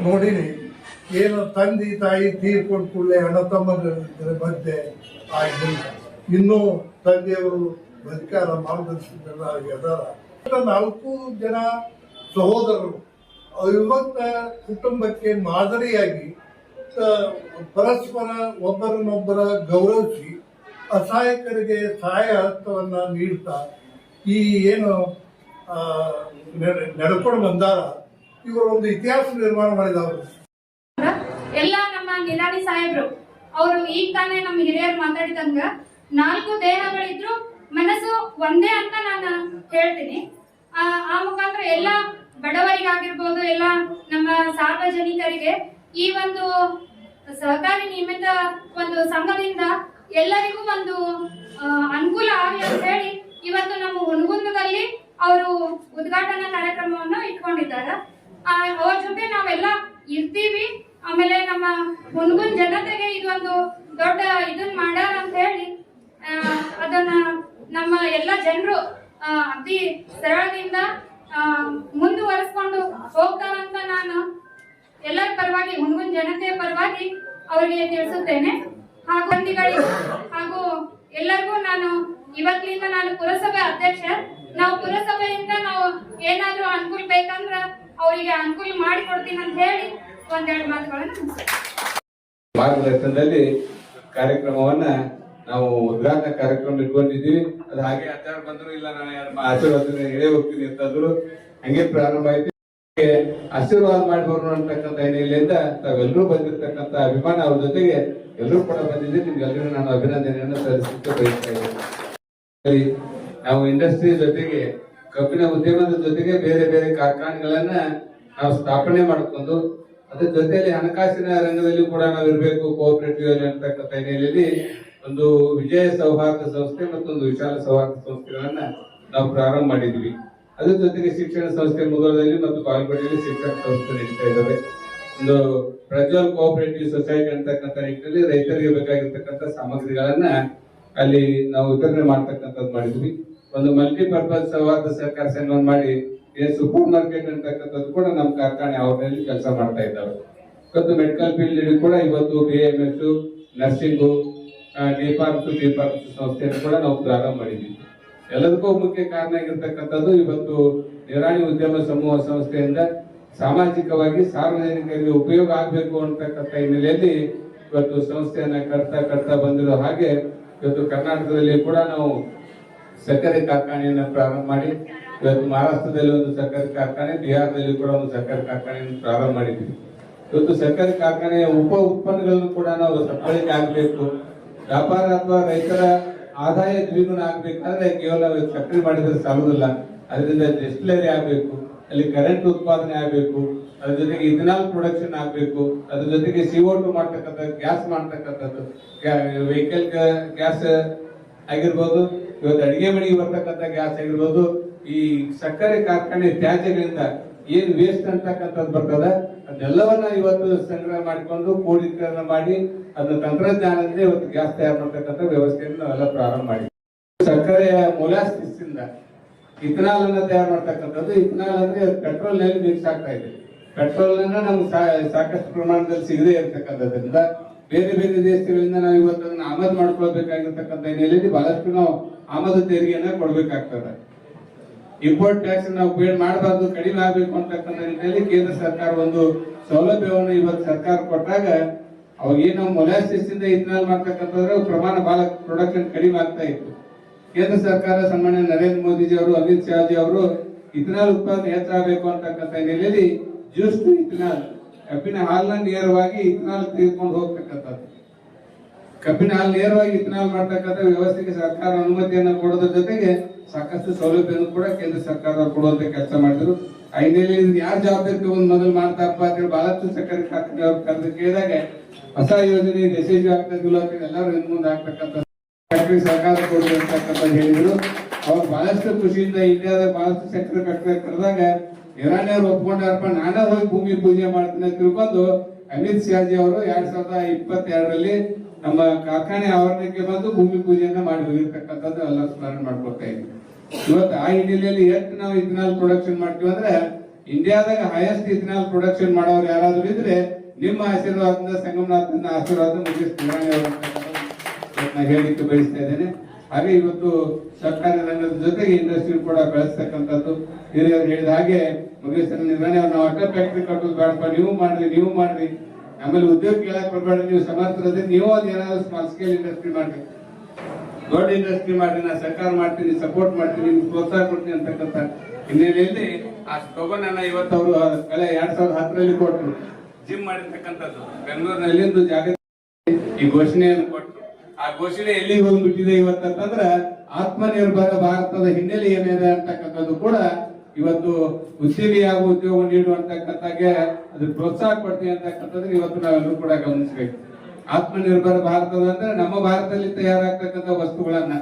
ನೋಡಿರಿ, ಏನು ತಂದೆ ತಾಯಿ ತೀರ್ಕೊಂಡು ಕೂಡಲೇ ಅಣ್ಣ ತಮ್ಮಂದಿರ ಮಧ್ಯೆ ಆಗಿಲ್ಲ. ಇನ್ನೂ ತಂದೆಯವರು ಬದುಕಾರ ಮಾರ್ಗದರ್ಶಕರಾಗಿ ಅದಾರ. ನಾಲ್ಕು ಜನ ಸಹೋದರರು. ಇವತ್ತ ಕುಟುಂಬಕ್ಕೆ ಮಾದರಿಯಾಗಿ ಪರಸ್ಪರ ಒಬ್ಬರನ್ನೊಬ್ಬರ ಗೌರವಿಸಿ ಅಸಹಾಯಕರಿಗೆ ಸಹಾಯ ಹಸ್ತವನ್ನ ನೀಡ್ತಾ ಈ ಏನು ನಡ್ಕೊಂಡು ಬಂದಾರ ಇವರು ಒಂದು ಇತಿಹಾಸ ನಿರ್ಮಾಣ ಮಾಡಿದವರು. ಎಲ್ಲ ನಮ್ಮ ನಿನಾಡಿ ಸಾಹೇಬ್ರು, ಅವರು ಈಗ ತಾನೇ ನಮ್ಮ ಹಿರಿಯರು ಮಾತಾಡಿದಂಗ ನಾಲ್ಕು ದೇಹಗಳಿದ್ರು, ಮನಸ್ಸು ಒಂದೇ ಅಂತ ನಾನು ಹೇಳ್ತೀನಿ. ಆ ಮುಖಾಂತರ ಎಲ್ಲ ಬಡವರಿಗಾಗಿರ್ಬೋದು ಎಲ್ಲ ನಮ್ಮ ಸಾರ್ವಜನಿಕರಿಗೆ ಈ ಒಂದು ಸಹಕಾರಿ ನಿಯಮಿತ ಒಂದು ಸಂಘದಿಂದ ಎಲ್ಲರಿಗೂ ಒಂದು ಅನುಕೂಲ ಆಗಲಿ ಅಂತ ಹೇಳಿ ಇವತ್ತು ನಮ್ಮ ಹುಣಗುಂದದಲ್ಲಿ ಅವರು ಉದ್ಘಾಟನಾ ಕಾರ್ಯಕ್ರಮವನ್ನು ಇಟ್ಕೊಂಡಿದ್ದಾರೆ. ಅವ್ರ ಜೊತೆ ನಾವೆಲ್ಲ ಇರ್ತೀವಿ. ಆಮೇಲೆ ನಮ್ಮ ಹುಣಗುನ್ ಜನತೆಗೆ ಇದೊಂದು ದೊಡ್ಡ ಇದನ್ನ ಮಾಡ್ಯಾರ ಅಂತ ಹೇಳಿ ಅದನ್ನ ನಮ್ಮ ಎಲ್ಲ ಜನರು ಅತಿ ಸರಳದಿಂದ ಮುಂದುವರಿಸ್ಕೊಂಡು ಹೋಗ್ತಾರಂತ ನಾನು. ಎಲ್ಲರ ಪರವಾಗಿ ಹುಣಗುನ್ ಜನತೆಯ ಪರವಾಗಿ ಅವರಿಗೆ ತಿಳಿಸುತ್ತೇನೆ. ಹಾಗೂ ಹಾಗೂ ಎಲ್ಲರಿಗೂ ನಾನು ಇವತ್ತಿನಿಂದ ನಾನು ಪುರಸಭೆ ಅಧ್ಯಕ್ಷ. ನಾವು ಪುರಸಭೆಯಿಂದ ನಾವು ಏನಾದ್ರೂ ಅನುಕೂಲ ಬೇಕಂದ್ರ ಅವರಿಗೆ ಅನುಕೂಲ ಮಾಡಿಕೊಡ್ತೀನಿ ಅಂತ ಹೇಳಿ ಒಂದೆರಡು ಮಾತುಗಳನ್ನು. ಮಾರ್ಗದರ್ಶನದಲ್ಲಿ ಕಾರ್ಯಕ್ರಮವನ್ನ ನಾವು ಉದ್ಘಾಟನಾ ಕಾರ್ಯಕ್ರಮ ಇಟ್ಕೊಂಡಿದ್ದೀವಿ ಅದು ಹಾಗೆ ಆಚಾರ ಬಂದ್ರು ಇಲ್ಲ, ನಾನು ಯಾರ ಆಶೀರ್ವಾದ ಹೇಳೇ ಹೋಗ್ತೀನಿ ಅಂತಂದ್ರು ಹಂಗೆ ಪ್ರಾರಂಭ ಆಯ್ತು. ಆಶೀರ್ವಾದ ಮಾಡಬಹುದು ಅಂತಕ್ಕಂಥ ಹಿನ್ನೆಲೆಯಿಂದ ತಾವೆಲ್ಲರೂ ಬಂದಿರತಕ್ಕಂಥ ಅಭಿಮಾನ ಅವ್ರ ಜೊತೆಗೆ ಎಲ್ಲರೂ ಕೂಡ ಬಂದಿದ್ದೆ ನಿಮ್ಗೆಲ್ಲರೂ ನಾನು ಅಭಿನಂದನೆಯನ್ನು ಸಲ್ಲಿಸಲಿಕ್ಕೆ ಬಯಸ್ತಾ ಸರಿ, ನಾವು ಇಂಡಸ್ಟ್ರಿ ಜೊತೆಗೆ, ಕಬ್ಬಿನ ಉದ್ಯಮದ ಜೊತೆಗೆ ಬೇರೆ ಬೇರೆ ಕಾರ್ಖಾನೆಗಳನ್ನ ನಾವು ಸ್ಥಾಪನೆ ಮಾಡಿಕೊಂಡು ಅದ್ರ ಜೊತೆಯಲ್ಲಿ ಹಣಕಾಸಿನ ರಂಗದಲ್ಲಿ ಕೂಡ ನಾವು ಇರಬೇಕು ಕೋಆಪರೇಟಿವ್ ಅಂತಕ್ಕಂಥ ಹಿನ್ನೆಲೆಯಲ್ಲಿ ಒಂದು ವಿಜಯ ಸೌಹಾರ್ದ ಸಂಸ್ಥೆ ಮತ್ತೊಂದು ವಿಶಾಲ ಸೌಹಾರ್ದ ಸಂಸ್ಥೆಗಳನ್ನ ನಾವು ಪ್ರಾರಂಭ ಮಾಡಿದ್ವಿ. ಅದ್ರ ಜೊತೆಗೆ ಶಿಕ್ಷಣ ಸಂಸ್ಥೆ ಮುಗಲದಲ್ಲಿ ಮತ್ತು ಪಾಲ್ಗೊಂಡಲ್ಲಿ ಶಿಕ್ಷಣ ಸಂಸ್ಥೆ ನಡೀತಾ ಇದ್ದಾವೆ. ಒಂದು ಪ್ರಜ್ವಲ್ ಕೋಆಪರೇಟಿವ್ ಸೊಸೈಟಿ ಅಂತಕ್ಕಂಥ ನಿಟ್ಟಿನಲ್ಲಿ ರೈತರಿಗೆ ಬೇಕಾಗಿರ್ತಕ್ಕಂಥ ಸಾಮಗ್ರಿಗಳನ್ನ ಅಲ್ಲಿ ನಾವು ವಿತರಣೆ ಮಾಡ್ತಕ್ಕಂಥದ್ದು ಮಾಡಿದ್ವಿ. ಒಂದು ಮಲ್ಟಿಪರ್ಪಸ್ ಸೌಹಾರ್ದ ಸಹಕಾರ ಸಂಘವನ್ನು ಮಾಡಿ ಸೂಪರ್ ಮಾರ್ಕೆಟ್ ಅಂತಕ್ಕಂಥದ್ದು ಕೂಡ ನಮ್ಮ ಕಾರ್ಖಾನೆ ಅವರಲ್ಲಿ ಕೆಲಸ ಮಾಡ್ತಾ ಇದ್ದಾವೆ. ಮತ್ತು ಮೆಡಿಕಲ್ ಫೀಲ್ಡ್ ಕೂಡ ಇವತ್ತು B M S nursing D pharms ಸಂಸ್ಥೆಯನ್ನು ಕೂಡ ನಾವು ಪ್ರಾರಂಭ ಮಾಡಿದ್ವಿ. ಎಲ್ಲದಕ್ಕೂ ಮುಖ್ಯ ಕಾರಣ ಆಗಿರ್ತಕ್ಕಂಥದ್ದು ಇವತ್ತು ನಿರಾಣಿ ಉದ್ಯಮ ಸಮೂಹ ಸಂಸ್ಥೆಯಿಂದ ಸಾಮಾಜಿಕವಾಗಿ ಸಾರ್ವಜನಿಕರಿಗೆ ಉಪಯೋಗ ಆಗಬೇಕು ಅಂತಕ್ಕಂಥ ಹಿನ್ನೆಲೆಯಲ್ಲಿ ಇವತ್ತು ಸಂಸ್ಥೆಯನ್ನ ಕಟ್ತಾ ಕಟ್ತಾ ಬಂದಿರೋ ಹಾಗೆ ಇವತ್ತು ಕರ್ನಾಟಕದಲ್ಲಿ ಕೂಡ ನಾವು ಸಕ್ಕರೆ ಕಾರ್ಖಾನೆಯನ್ನು ಪ್ರಾರಂಭ ಮಾಡಿ, ಇವತ್ತು ಮಹಾರಾಷ್ಟ್ರದಲ್ಲಿ ಒಂದು ಸಕ್ಕರೆ ಕಾರ್ಖಾನೆ, ಬಿಹಾರದಲ್ಲಿ ಕೂಡ ಒಂದು ಸಕ್ಕರೆ ಕಾರ್ಖಾನೆಯನ್ನು ಪ್ರಾರಂಭ ಮಾಡಿದ್ವಿ. ಇವತ್ತು ಸಕ್ಕರೆ ಕಾರ್ಖಾನೆಯ ಉಪ ಉತ್ಪನ್ನಗಳನ್ನು ಕೂಡ ನಾವು ಸಪ್ಲೈಗೆ ಆಗಬೇಕು. ವ್ಯಾಪಾರ ಅಥವಾ ರೈತರ ಆದಾಯ ದ್ವಿಗುಣ ಆಗ್ಬೇಕಾದ್ರೆ ಕೇವಲ ಸಕ್ಕರೆ ಮಾಡಿದ್ರೆ ಸಾಲುದಿಲ್ಲ ಅದರಿಂದ ಡಿಸ್ಟಿಲರಿ ಆಗಬೇಕು, ಅಲ್ಲಿ ಕರೆಂಟ್ ಉತ್ಪಾದನೆ ಆಗಬೇಕು, ಅದ್ರ ಜೊತೆಗೆ ಇಥನಾಲ್ ಪ್ರೊಡಕ್ಷನ್ ಆಗಬೇಕು, ಅದ್ರ ಜೊತೆಗೆ ಸಿಒ ಟು ಮಾಡ್ತಕ್ಕಂಥ ಗ್ಯಾಸ್ ಮಾಡ್ತಕ್ಕಂಥದ್ದು ವೆಹಿಕಲ್ ಗ್ಯಾಸ್ ಆಗಿರ್ಬೋದು, ಇವತ್ತು ಅಡಿಗೆ ಮನೆಗೆ ಬರ್ತಕ್ಕಂಥ ಗ್ಯಾಸ್ ಆಗಿರ್ಬೋದು, ಈ ಸಕ್ಕರೆ ಕಾರ್ಖಾನೆ ತ್ಯಾಜ್ಯಗಳಿಂದ ಏನ್ ವೇಸ್ಟ್ ಅಂತಕ್ಕಂಥದ್ದು ಬರ್ತದ ಅದೆಲ್ಲವನ್ನ ಇವತ್ತು ಸಂಗ್ರಹ ಮಾಡಿಕೊಂಡು ಕ್ರೋಢೀಕರಣ ಮಾಡಿ ಅದನ್ನ ತಂತ್ರಜ್ಞಾನದಿಂದ ಇವತ್ತು ಗ್ಯಾಸ್ ತಯಾರು ಮಾಡ್ತಕ್ಕಂಥ ವ್ಯವಸ್ಥೆಯನ್ನು ನಾವೆಲ್ಲ ಪ್ರಾರಂಭ ಮಾಡಿ ಸಕ್ಕರೆಯ ಮೂಲಾಸ್ತಿಸಿಂದ ಇಥನಾಲ್ ಅನ್ನ ತಯಾರು ಮಾಡ್ತಕ್ಕಂಥದ್ದು. ಇಥನಾಲ್ ಅಂದ್ರೆ ಪೆಟ್ರೋಲ್ನಲ್ಲಿ ಮಿಕ್ಸ್ ಆಗ್ತಾ ಇದೆ. ಪೆಟ್ರೋಲ್ ಅನ್ನ ನಮ್ಗೆ ಸಾಕಷ್ಟು ಪ್ರಮಾಣದಲ್ಲಿ ಸಿಗದೇ ಇರತಕ್ಕಂಥದ್ರಿಂದ ಬೇರೆ ಬೇರೆ ದೇಶಗಳಿಂದ ನಾವು ಇವತ್ತು ಅದನ್ನ ಆಮದು ಮಾಡ್ಕೊಳ್ಬೇಕಾಗಿರ್ತಕ್ಕಂಥ ಹಿನ್ನೆಲೆಯಲ್ಲಿ ಬಹಳಷ್ಟು ನಾವು ಆಮದು ತೆರಿಗೆಯನ್ನ ಕೊಡ್ಬೇಕಾಗ್ತದೆ. ಇಂಪೋರ್ಟ್ ಟ್ಯಾಕ್ಸ್ ನಾವು ಪೇಡ್ ಮಾಡಬಾರ್ದು, ಕಡಿಮೆ ಆಗಬೇಕು ಅಂತಕ್ಕಂಥ ನಿಟ್ಟಿನಲ್ಲಿ ಕೇಂದ್ರ ಸರ್ಕಾರ ಒಂದು ಸೌಲಭ್ಯವನ್ನು ಇವತ್ತು ಸರ್ಕಾರ ಕೊಟ್ಟಾಗ ಅವಾಗ ಏನು ಮೊಲಾಸಿಸ್ ಇಂದ ಇಥನಾಲ್ ಮಾಡ್ತಕ್ಕಂಥದ್ರೆ ಪ್ರಮಾಣ ಬಹಳ ಪ್ರೊಡಕ್ಷನ್ ಕಡಿಮೆ ಆಗ್ತಾ ಇತ್ತು. ಕೇಂದ್ರ ಸರ್ಕಾರ ಸನ್ಮಾನ್ಯ ನರೇಂದ್ರ ಮೋದಿಜಿ ಅವರು, ಅಮಿತ್ ಶಾಜಿ ಅವರು ಇತ್ನಾಲ್ ಉತ್ಪಾದನೆ ಹೆಚ್ಚಾಗಬೇಕು ಅಂತಕ್ಕಂಥ ಹಿನ್ನೆಲೆಯಲ್ಲಿ ಜ್ಯೂಸ್ ಟು ಇಥನಾಲ್ ಕಬ್ಬಿನ ಹಾಲನ್ನ ನೇರವಾಗಿ ಇತ್ನಾಲ್ ತೆಗೆದುಕೊಂಡು ಹೋಗ್ತಕ್ಕಂಥದ್ದು. ಕಬ್ಬಿನ ಹಾಲು ನೇರವಾಗಿ ಇಥನಾಲ್ ಮಾಡ್ತಕ್ಕಂಥ ವ್ಯವಸ್ಥೆಗೆ ಸರ್ಕಾರ ಅನುಮತಿಯನ್ನು ಕೊಡೋದ್ರ ಜೊತೆಗೆ ಸಾಕಷ್ಟು ಸೌಲಭ್ಯವನ್ನು ಕೂಡ ಕೇಂದ್ರ ಸರ್ಕಾರ ಕೊಡುವಂತ ಕೆಲಸ ಮಾಡಿದ್ರು ಹಿನ್ನೆಲೆಯಲ್ಲಿ ಯಾರು ಜವಾಬ್ದಾರಿ ತಗೊಂಡು ಮೊದಲು ಮಾಡ್ತಾರಪ್ಪ ಅಂತೇಳಿ ಬಹಳಷ್ಟು ಸಕ್ಕರೆ ಅವ್ರು ಕರೆದು ಕೇಳಿದಾಗ ಹೊಸ ಯೋಜನೆ ಮೆಸೇಜ್ ಅಂತ ಎಲ್ಲರೂ ಹಿಂದ್ ಮುಂದೆ ಆಗ್ತಕ್ಕಂಥ ಸರ್ಕಾರ ಕೊಡ್ಲಿ ಅಂತಕ್ಕಂಥ ಹೇಳಿದ್ರು. ಅವ್ರು ಬಹಳಷ್ಟು ಖುಷಿಯಿಂದ ಇಂಡಿಯಾದ ಬಹಳಷ್ಟು ಸಕ್ಕರೆ ಫ್ಯಾಕ್ಟರಿ ಕರೆದಾಗ ಇರಾನಿಯವ್ರು ಒಪ್ಕೊಂಡಾರಪ್ಪ, ನಾನೇ ಹೋಗಿ ಭೂಮಿ ಪೂಜೆ ಮಾಡ್ತೀನಿ ಅಂತ ತಿಳ್ಕೊಂಡು ಅಮಿತ್ ಶಾಜಿ ಅವರು ಎರಡ್ ಸಾವಿರದ ಇಪ್ಪತ್ತೆರಡರಲ್ಲಿ ನಮ್ಮ ಕಾರ್ಖಾನೆ ಆವರಣಕ್ಕೆ ಬಂದು ಭೂಮಿ ಪೂಜೆಯನ್ನ ಮಾಡಿ ಹೋಗಿರ್ತಕ್ಕಂಥದ್ದು ಎಲ್ಲ ಸ್ಮರಣೆ ಮಾಡ್ಕೊಳ್ತಾ ಇದ್ವಿ. ಇವತ್ತು ಆ ಹಿನ್ನೆಲೆಯಲ್ಲಿ ಎಷ್ಟು ನಾವು ಇಥನಾಲ್ ಪ್ರೊಡಕ್ಷನ್ ಮಾಡ್ತೀವಿ ಅಂದ್ರೆ, ಇಂಡಿಯಾದಾಗ ಹೈಯೆಸ್ಟ್ ಇಥನಾಲ್ ಪ್ರೊಡಕ್ಷನ್ ಮಾಡೋರು ಯಾರಾದ್ರೂ ಇದ್ರೆ, ನಿಮ್ಮ ಆಶೀರ್ವಾದದಿಂದ, ಸಂಗಮನಾಥನ ಆಶೀರ್ವಾದ ಅವರು ನಾನು ಹೇಳಿಕ್ಕೆ ಬಯಸ್ತಾ ಇದ್ದೇನೆ. ಹಾಗೆ ಇವತ್ತು ಸರ್ಕಾರಿ ರಂಗದ ಜೊತೆಗೆ ಇಂಡಸ್ಟ್ರಿ ಕೂಡ ಬೆಳೆಸ್ತಕ್ಕಂಥದ್ದು. ಹಿರಿಯರು ಹೇಳಿದ ಹಾಗೆ ಮುಖೇಶ್ ನಿರ್ವಹಣೆ ನಾವು ಅಟ್ಟ ಫ್ಯಾಕ್ಟ್ರಿ ಕಟ್ಟೋದು ಬೇಡಪ್ಪ. ನೀವು ಮಾಡ್ರಿ ನೀವು ಮಾಡ್ರಿ. ಆಮೇಲೆ ಉದ್ಯೋಗ ಕೇಳಕ್ ಬರ್ಬೇಡ, ನೀವು ಸಮರ್ಥರದೆ ನೀವು ಅದ್ ಏನಾದ್ರು ಸ್ಮಾಲ್ ಸ್ಕೇಲ್ ಇಂಡಸ್ಟ್ರಿ ಮಾಡಿ ದೊಡ್ಡ ಇಂಡಸ್ಟ್ರಿ ಮಾಡಿ ನಾ ಸರ್ಕಾರ ಮಾಡ್ತೀನಿ ಸಪೋರ್ಟ್ ಮಾಡ್ತೀನಿ, ನಿಮ್ಗೆ ಪ್ರೋತ್ಸಾಹ ಕೊಡ್ತೀನಿ ಅಂತಕ್ಕಂಥ ಹಿನ್ನೆಲೆಯಲ್ಲಿ ಆ ಸ್ಲೋಗನ್ ಅನ್ನ ಇವತ್ತು ಅವರು ಕಳೆ ಎರಡ್ ಸಾವಿರದ ಹತ್ತರಲ್ಲಿ ಕೊಟ್ಟರು ಜಿಮ್ ಮಾಡಿರ್ತಕ್ಕಂಥದ್ದು. ಬೆಂಗಳೂರಿನಲ್ಲಿ ಒಂದು ಜಾಗ ಈ ಘೋಷಣೆಯನ್ನು ಕೊಟ್ಟರು ಆ ಘೋಷಣೆ ಎಲ್ಲಿಗೆ ಹೋಗ್ಬಿಟ್ಟಿದೆ ಇವತ್ತಂತಂದ್ರ ಆತ್ಮನಿರ್ಭರ ಭಾರತದ ಹಿನ್ನೆಲೆ ಏನಿದೆ ಅಂತಕ್ಕಂಥದ್ದು ಕೂಡ ಇವತ್ತು ಹಾಗೂ ಉದ್ಯೋಗ ನೀಡುವಂತಕ್ಕಂಥಾಗೆ ಅದು ಪ್ರೋತ್ಸಾಹ ಕೊಡ್ತೀವಿ ಅಂತಕ್ಕಂಥದ್ದು ಇವತ್ತು ನಾವೆಲ್ಲರೂ ಕೂಡ ಗಮನಿಸಬೇಕು. ಆತ್ಮನಿರ್ಭರ ಭಾರತದ ಅಂದ್ರೆ ನಮ್ಮ ಭಾರತದಲ್ಲಿ ತಯಾರಾಗ್ತಕ್ಕಂಥ ವಸ್ತುಗಳನ್ನ,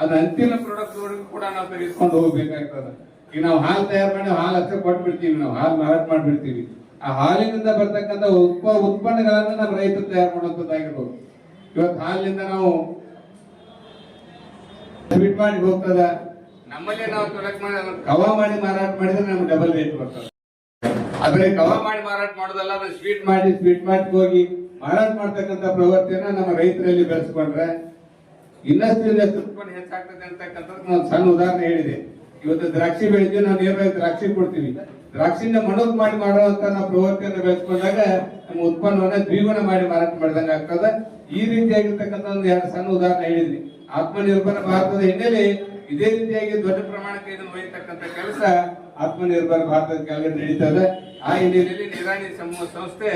ಅದು ಅಂತಿಮ ಪ್ರಾಡಕ್ಟ್ ಕೂಡ ನಾವು ತೆಗೆದುಕೊಂಡು ಹೋಗ್ಬೇಕಾಗ್ತದೆ. ಈಗ ನಾವು ಹಾಲು ತಯಾರು ಮಾಡಿ ಹಾಲು ಅಷ್ಟೇ ಕೊಟ್ಬಿಡ್ತೀವಿ, ನಾವು ಹಾಲು ಮಾರಾಟ ಮಾಡ್ಬಿಡ್ತೀವಿ. ಆ ಹಾಲಿನಿಂದ ಬರ್ತಕ್ಕಂಥ ಉತ್ಪ, ಉತ್ಪನ್ನಗಳನ್ನ ನಮ್ಮ ರೈತರು ತಯಾರು ಮಾಡುವಂತದ್ದಾಗಿರ್ಬೋದು ಇವತ್ತು ಹಾಲಿನಿಂದ ನಾವು ಟ್ವೀಟ್ ಮಾಡಿ ಹೋಗ್ತದ ನಮ್ಮಲ್ಲೇ ನಾವು ತೊಡಕ್ ಮಾಡಿ ಕವ ಮಾಡಿ ಮಾರಾಟ ಮಾಡಿದ್ರೆ ನಮ್ಗೆ ಡಬಲ್ ರೇಟ್ ಬರ್ತದೆ. ಆದ್ರೆ ಕವಾ ಮಾಡಿ ಮಾರಾಟ ಮಾಡೋದಲ್ಲ, ಅದನ್ನ ಸ್ವೀಟ್ ಮಾಡಿ ಸ್ವೀಟ್ ಮಾರ್ಟ್ ಹೋಗಿ ಮಾರಾಟ ಮಾಡ್ತಕ್ಕಂಥ ಪ್ರವೃತ್ತಿಯನ್ನ ನಮ್ಮ ರೈತರಲ್ಲಿ ಬೆಳೆಸ್ಕೊಂಡ್ರೆ ಇನ್ನಷ್ಟು ಇನ್ನಷ್ಟು ಉತ್ಪನ್ನ ಹೆಚ್ಚಾಗ್ತದೆ ಅಂತಕ್ಕಂಥದ್ದು ನಾನು ಸಣ್ಣ ಉದಾಹರಣೆ ಹೇಳಿದೆ. ಇವತ್ತು ದ್ರಾಕ್ಷಿ ಬೆಳಿತೀವಿ, ನಾವು ನೇರವಾಗಿ ದ್ರಾಕ್ಷಿ ಕೊಡ್ತೀವಿ. ದ್ರಾಕ್ಷಿನ ಮಣಕ್ ಮಾಡಿ ಮಾಡುವಂತ ನಾವು ಪ್ರವೃತ್ತಿಯನ್ನು ಬೆಳೆಸ್ಕೊಂಡಾಗ ನಮ್ಮ ಉತ್ಪನ್ನವನ್ನ ದ್ವಿಗುಣ ಮಾಡಿ ಮಾರಾಟ ಮಾಡಿದಂಗೆ ಆಗ್ತದೆ. ಈ ರೀತಿಯಾಗಿರ್ತಕ್ಕಂಥ ಒಂದು ಎರಡು ಸಣ್ಣ ಉದಾಹರಣೆ ಹೇಳಿದ್ವಿ. ಆತ್ಮನಿರ್ಭರ ಭಾರತದ ಹಿನ್ನೆಲೆ ಇದೇ ರೀತಿಯಾಗಿ ದೊಡ್ಡ ಪ್ರಮಾಣಕ್ಕೆ ಇದನ್ನು ಒಯ್ಯತಕ್ಕಂಥ ಕೆಲಸ ಆತ್ಮನಿರ್ಭರ ಭಾರತದ ಕೆಳಗಡೆ ನಡೀತದೆ. ಆ ಹಿನ್ನೆಲೆಯಲ್ಲಿ ನಿರಾಣಿ ಸಮೂಹ ಸಂಸ್ಥೆ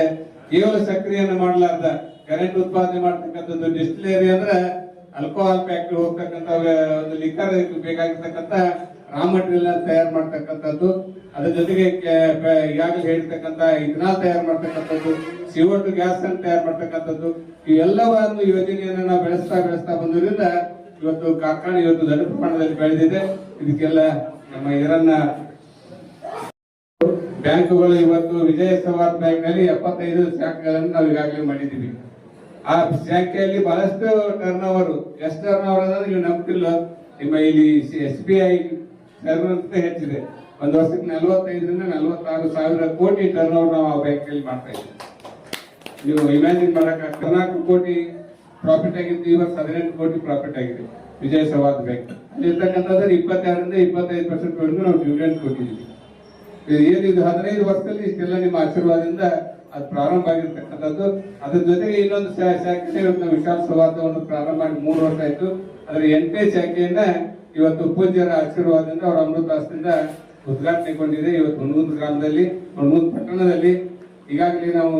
ಕೇವಲ ಸಕ್ರಿಯನ್ನು ಮಾಡಲಾರ್ದ. ಕರೆಂಟ್ ಉತ್ಪಾದನೆ ಮಾಡ್ತಕ್ಕಂಥದ್ದು ಡಿಸ್ಟಿಲೇರಿ ಅಂದ್ರೆ ಆಲ್ಕೋಹಾಲ್ ಫ್ಯಾಕ್ಟ್ರಿ ಹೋಗ್ತಕ್ಕಂಥ ಒಂದು ಲಿಕ್ಕರ್ ಬೇಕಾಗಿರ್ತಕ್ಕಂಥ ರಾ ಮಟೀರಿಯಲ್ ತಯಾರು ಮಾಡ್ತಕ್ಕಂಥದ್ದು. ಅದ್ರ ಜೊತೆಗೆ ಈಗಾಗಲೇ ಹೇಳ್ತಕ್ಕಂಥ ಇಥನಾಲ್ ತಯಾರು ಮಾಡ್ತಕ್ಕಂಥದ್ದು ಸಿಒ ಟು ಗ್ಯಾಸ್ ಅನ್ನು ತಯಾರು ಮಾಡ್ತಕ್ಕಂಥದ್ದು. ಇವೆಲ್ಲವನ್ನು ಯೋಜನೆಯನ್ನು ನಾವು ಬೆಳೆಸ್ತಾ ಬೆಳೆಸ್ತಾ ಬಂದ್ರಿಂದ ಇವತ್ತು ಕಾರ್ಖಾನೆ ಇವತ್ತು ದೊಡ್ಡ ಪ್ರಮಾಣದಲ್ಲಿ ಬೆಳೆದಿದೆ. ಇದಕ್ಕೆಲ್ಲ ನಮ್ಮ ಇದರನ್ನ ಬ್ಯಾಂಕುಗಳು ಇವತ್ತು ವಿಜಯ ಸವಾರ್ ಬ್ಯಾಂಕ್ನಲ್ಲಿ ಎಪ್ಪತ್ತೈದು ಶಾಖೆಗಳನ್ನು ನಾವು ಈಗಾಗಲೇ ಮಾಡಿದ್ದೀವಿ. ಆ ಶಾಖೆಯಲ್ಲಿ ಬಹಳಷ್ಟು ಟರ್ನ್ ಓವರ್ ಎಷ್ಟು ಟರ್ನ್ ಓವರ್ ಅಂದ್ರೆ ನೀವು ನಂಬ್ತಿಲ್ಲ. ನಿಮ್ಮ ಇಲ್ಲಿ ಎಸ್ ಬಿ ಐ ಅಂತ ಹೆಚ್ಚಿದೆ. ಒಂದು ವರ್ಷಕ್ಕೆ ನಲವತ್ತೈದರಿಂದ ನಲವತ್ತಾರು ಸಾವಿರ ಕೋಟಿ ಟರ್ನ್ ಓವರ್ ನಾವು ಆ ಬ್ಯಾಂಕ್ ಅಲ್ಲಿ ಮಾಡ್ತಾ ಇದ್ದೀವಿ. ನೀವು ಇಮ್ಯಾಜಿನ್ ಮಾಡಕ್ಕೆ ಹದಿನಾಲ್ಕು ಕೋಟಿ ಪ್ರಾಫಿಟ್ ಆಗಿತ್ತು ಇವಾಗ ಹದಿನೆಂಟು ಕೋಟಿ ಪ್ರಾಫಿಟ್ ಆಗಿದೆ ವಿಜಯ ಸವಾದ್ ಬ್ಯಾಂಕ್ ಅಲ್ಲಿ ಇರ್ತಕ್ಕಂಥದ್ದು ಇಪ್ಪತ್ತೆರಡರಿಂದ ಇಪ್ಪತ್ತೈದು ಪರ್ಸೆಂಟ್ ವರೆಗೂ ನಾವು ಡಿವಿಡೆಂಟ್ ಕೊಟ್ಟಿದ್ದೀವಿ. ಏನಿದು? ಹದಿನೈದು ವರ್ಷದಲ್ಲಿ ಇಷ್ಟೆಲ್ಲ ನಿಮ್ಮ ಆಶೀರ್ವಾದದಿಂದ ಅದು ಪ್ರಾರಂಭ ಆಗಿರ್ತಕ್ಕಂಥದ್ದು. ಅದ್ರ ಜೊತೆಗೆ ಇನ್ನೊಂದು ಶಾಖೆ ಇವತ್ತು ವಿಶಾಲ ಸಂವಾದವನ್ನು ಪ್ರಾರಂಭ ಮಾಡಿ ಮೂರು ವರ್ಷ ಆಯ್ತು. ಅದರ ಎಂಟನೇ ಶಾಖೆಯನ್ನ ಇವತ್ತು ಪೂಜ್ಯರ ಆಶೀರ್ವಾದದಿಂದ ಅವರ ಅಮೃತಾಸದಿಂದ ಉದ್ಘಾಟನೆಗೊಂಡಿದೆ. ಇವತ್ತು ಹುಣಗುಂದ ಗ್ರಾಮದಲ್ಲಿ ಹುಣಗುಂದ ಪಟ್ಟಣದಲ್ಲಿ. ಈಗಾಗಲೇ ನಾವು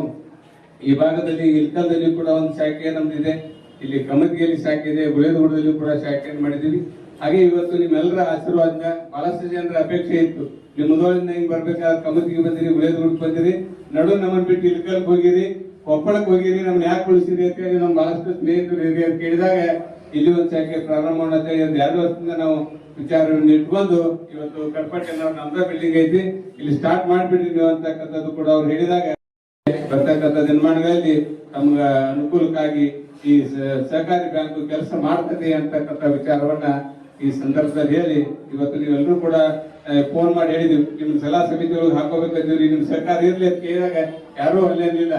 ಈ ಭಾಗದಲ್ಲಿ ಇಲ್ಕಲ್ದಲ್ಲಿ ಕೂಡ ಒಂದು ಶಾಖೆ ನಮ್ದಿದೆ. ಇಲ್ಲಿ ಕಮತಿಯಲ್ಲಿ ಶಾಖೆ ಇದೆ ಗುಳೇದಗುಡದಲ್ಲಿ ಕೂಡ ಶಾಖೆಯನ್ನು ಮಾಡಿದ್ದೀವಿ. ಹಾಗೆ ಇವತ್ತು ನಿಮ್ಮೆಲ್ಲರ ಆಶೀರ್ವಾದ, ಬಹಳಷ್ಟು ಜನರ ಅಪೇಕ್ಷೆ ಇತ್ತು. ನಿಮ್ಮ ಮುದೋಳಿಂದ ಹಿಂಗ್ ಬರ್ಬೇಕಾದ್ರೆ ಕಮತಿಗೆ ಬಂದಿರಿ ಗುಳೇದಗುಡಕ್ಕೆ ಬಂದಿರಿ. ನಡು ನಮ್ಮನ್ ಬಿಟ್ಟು ಇಲ್ಕಲ್ಗೆ ಹೋಗಿರಿ, ಕೊಪ್ಪಳಕ್ಕೆ ಹೋಗಿರಿ ನಮ್ನ ಯಾಕೆ ಉಳಿಸಿರಿ ಅಂತ ಹೇಳಿ ನಮ್ಮ ಬಹಳಷ್ಟು ಸ್ನೇಹಿತರು ಹಿರಿಯರು ಕೇಳಿದಾಗ ಇಲ್ಲಿ ಒಂದು ಶಾಖೆ ಪ್ರಾರಂಭ ಮಾಡೋಣ ಒಂದು ಎರಡು ವರ್ಷದಿಂದ ನಾವು ವಿಚಾರಗಳನ್ನ ಇಟ್ಕೊಂಡು ಇವತ್ತು ಕಟ್ಪಟ್ಟೆ ನಾವು ನಮ್ದ ಬಿಲ್ಡಿಂಗ್ ಐತಿ. ಇಲ್ಲಿ ಸ್ಟಾರ್ಟ್ ಮಾಡಿಬಿಡ್ರಿ ಅಂತಕ್ಕಂಥದ್ದು ಕೂಡ ಅವ್ರು ಹೇಳಿದಾಗ ಬರ್ತಕ್ಕಂಥ ದಿನಮಾನಗಳಲ್ಲಿ ನಮ್ಗ ಅನುಕೂಲಕ್ಕಾಗಿ ಈ ಸಹಕಾರಿ ಬ್ಯಾಂಕ್ ಕೆಲಸ ಮಾಡ್ತದೆ ಅಂತಕ್ಕಂಥ ವಿಚಾರವನ್ನ ಈ ಸಂದರ್ಭದಲ್ಲಿ ಹೇಳಿ, ಇವತ್ತು ನೀವೆಲ್ಲರೂ ಕೂಡ ಫೋನ್ ಮಾಡಿ ಹೇಳಿದ್ವಿ ನಿಮ್ ಸಲಹಾ ಸಮಿತಿ ಒಳಗೆ ಹಾಕೋಬೇಕಂದಿವ್ರಿ ನಿಮ್ ಸರ್ಕಾರ ಇರ್ಲಿ ಅಂತ ಕೇಳಿದಾಗ ಯಾರೂ ಅಲ್ಲೇನಿಲ್ಲ.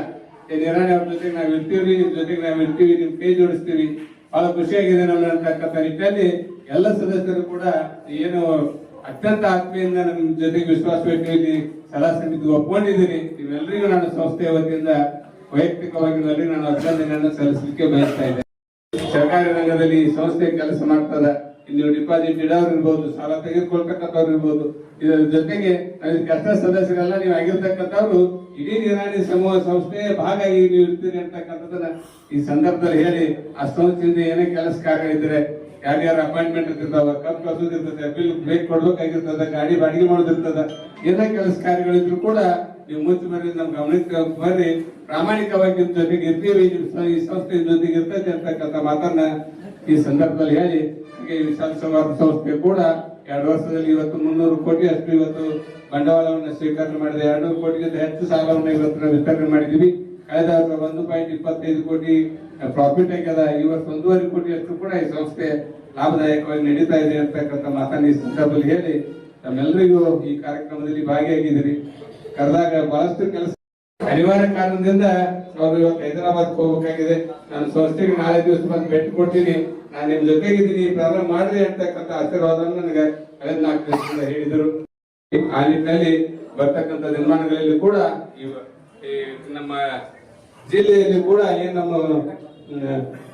ನಿರಾಣಿ ಅವ್ರ ಜೊತೆಗೆ ನಾವ್ ಇರ್ತೀವ್ರಿ, ನಿಮ್ ಜೊತೆಗೆ ನಾವ್ ಇರ್ತೀವಿ, ನಿಮ್ ಕೈ ಜೋಡಿಸ್ತೀವಿ. ಬಹಳ ಖುಷಿಯಾಗಿದೆ ನಮ್ಗೆ ಅಂತಕ್ಕಂಥ ನಿಟ್ಟಿನಲ್ಲಿ ಎಲ್ಲ ಸದಸ್ಯರು ಕೂಡ ಏನು ಅತ್ಯಂತ ಆತ್ಮೀಯಿಂದ ನಮ್ಮ ಜೊತೆಗೆ ವಿಶ್ವಾಸ ಇಲ್ಲಿ ಸಲಹಾ ಸಮಿತಿ ಒಪ್ಕೊಂಡಿದ್ದೀನಿ. ನೀವೆಲ್ಲರಿಗೂ ನಾನು ಸಂಸ್ಥೆಯ ವತಿಯಿಂದ ವೈಯಕ್ತಿಕವಾಗಿ ನಾನು ಅಭಿನಂದನೆಯನ್ನು ಸಲ್ಲಿಸಲಿಕ್ಕೆ ಬಯಸ್ತಾ ಇದ್ದೇನೆ. ಸರ್ಕಾರಿ ರಂಗದಲ್ಲಿ ಈ ಸಂಸ್ಥೆ ಕೆಲಸ ಮಾಡ್ತದ. ಇಲ್ಲಿ ಡಿಪಾಸಿಟ್ ಇಡೋರು ಇರ್ಬೋದು, ಸಾಲ ತೆಗೆದುಕೊಳ್ತಕ್ಕಂಥವ್ರು ಇರ್ಬೋದು. ಇದರ ಜೊತೆಗೆ ಕಷ್ಟ ಸದಸ್ಯರೆಲ್ಲ ನೀವು ಆಗಿರ್ತಕ್ಕಂಥವ್ರು, ಇಡೀ ನಿರಾಣಿ ಸಮೂಹ ಸಂಸ್ಥೆಯ ಭಾಗ ಆಗಿ ನೀವು ಇರ್ತೀರಿ ಅಂತಕ್ಕಂಥದ್ದನ್ನ ಈ ಸಂದರ್ಭದಲ್ಲಿ ಹೇಳಿ ಆ ಸಂಸ್ಥೆಯಿಂದ ಏನೇ ಕೆಲಸ ಕಾರ್ಯಗಳಿದ್ರೆ ಯಾರ್ಯಾರ ಅಪಾಯಿಂಟ್ಮೆಂಟ್ ಇರ್ತಿರ್ತಾವ ಕಪ್ ಕಸೋದಿರ್ತದೆ ಬಿಲ್ ಬ್ರೇಕ್ ಕೊಡ್ಬೇಕಾಗಿರ್ತದ, ಗಾಡಿ ಬಾಡಿಗೆ ಮಾಡೋದಿರ್ತದ ಏನೇ ಕೆಲಸ ಕಾರ್ಯಗಳಿದ್ರು ಕೂಡ ನೀವು ಮುಚ್ಚಿ ಬರ್ರಿ ನಮ್ ಗಮನಕ್ಕೆ ಬರ್ರಿ ಪ್ರಾಮಾಣಿಕವಾಗಿ ಜೊತೆಗೆ ಇರ್ತೀವಿ. ಈ ಸಂಸ್ಥೆ ಜೊತೆಗೆ ಇರ್ತೈತೆ ಅಂತಕ್ಕಂಥ ಮಾತನ್ನ ಈ ಸಂದರ್ಭದಲ್ಲಿ ಹೇಳಿ. ಈ ವಿಶಾಲ ಸಂವಾದ ಸಂಸ್ಥೆ ಕೂಡ ಎರಡು ವರ್ಷದಲ್ಲಿ ಇವತ್ತು ಮುನ್ನೂರು ಕೋಟಿ ಅಷ್ಟು ಇವತ್ತು ಬಂಡವಾಳವನ್ನು ಸ್ವೀಕರಣೆ ಮಾಡಿದೆ. ಎರಡು ಕೋಟಿಗಿಂತ ಹೆಚ್ಚು ಸಾಲವನ್ನು ಇವತ್ತು ವಿತರಣೆ ಮಾಡಿದೀವಿ ಕಳೆದ ಒಂದು ಪಾಯಿಂಟ್ ಇಪ್ಪತ್ತೈದು ಕೋಟಿ ಪ್ರಾಫಿಟ್ ಆಗ್ಯದ ಈ ವರ್ಷ ಒಂದೂವರೆ ಕೋಟಿ ಅಷ್ಟು ಕೂಡ ಈ ಸಂಸ್ಥೆ ಲಾಭದಾಯಕವಾಗಿ ನಡೀತಾ ಇದೆ ಅಂತಕ್ಕಂಥ ಮಾತನ್ನ ಈ ಸಂದರ್ಭದಲ್ಲಿ ಹೇಳಿ ತಮ್ಮೆಲ್ಲರಿಗೂ ಈ ಕಾರ್ಯಕ್ರಮದಲ್ಲಿ ಭಾಗಿಯಾಗಿದ್ದೀರಿ. ಕರೆದಾಗ ಬಹಳಷ್ಟು ಕೆಲಸ ಅನಿವಾರ್ಯ ಕಾರಣದಿಂದ ಅವರು ಇವತ್ತು ಹೈದರಾಬಾದ್ ಹೋಗ್ಬೇಕಾಗಿದೆ. ನಾನು ಸಂಸ್ಥೆಗೆ ನಾಳೆ ದಿವಸ ಬಂದು ಭೇಟಿ ಕೊಡ್ತೀನಿ. ನಾನು ನಿಮ್ ಜೊತೆಗಿದ್ದೀನಿ. ಪ್ರಾರಂಭ ಮಾಡ್ರಿ ಅಂತಕ್ಕಂಥ ಆಶೀರ್ವಾದ ನನಗೆ ಕಳೆದ ನಾಲ್ಕು ದಿವಸದಿಂದ ಹೇಳಿದರು. ಆ ನಿಟ್ಟಿನಲ್ಲಿ ಬರ್ತಕ್ಕಂಥ ನಿರ್ಮಾಣಗಳಲ್ಲಿ ಕೂಡ ಈ ನಮ್ಮ ಜಿಲ್ಲೆಯಲ್ಲಿ ಕೂಡ ಏನ್ ನಮ್ಮ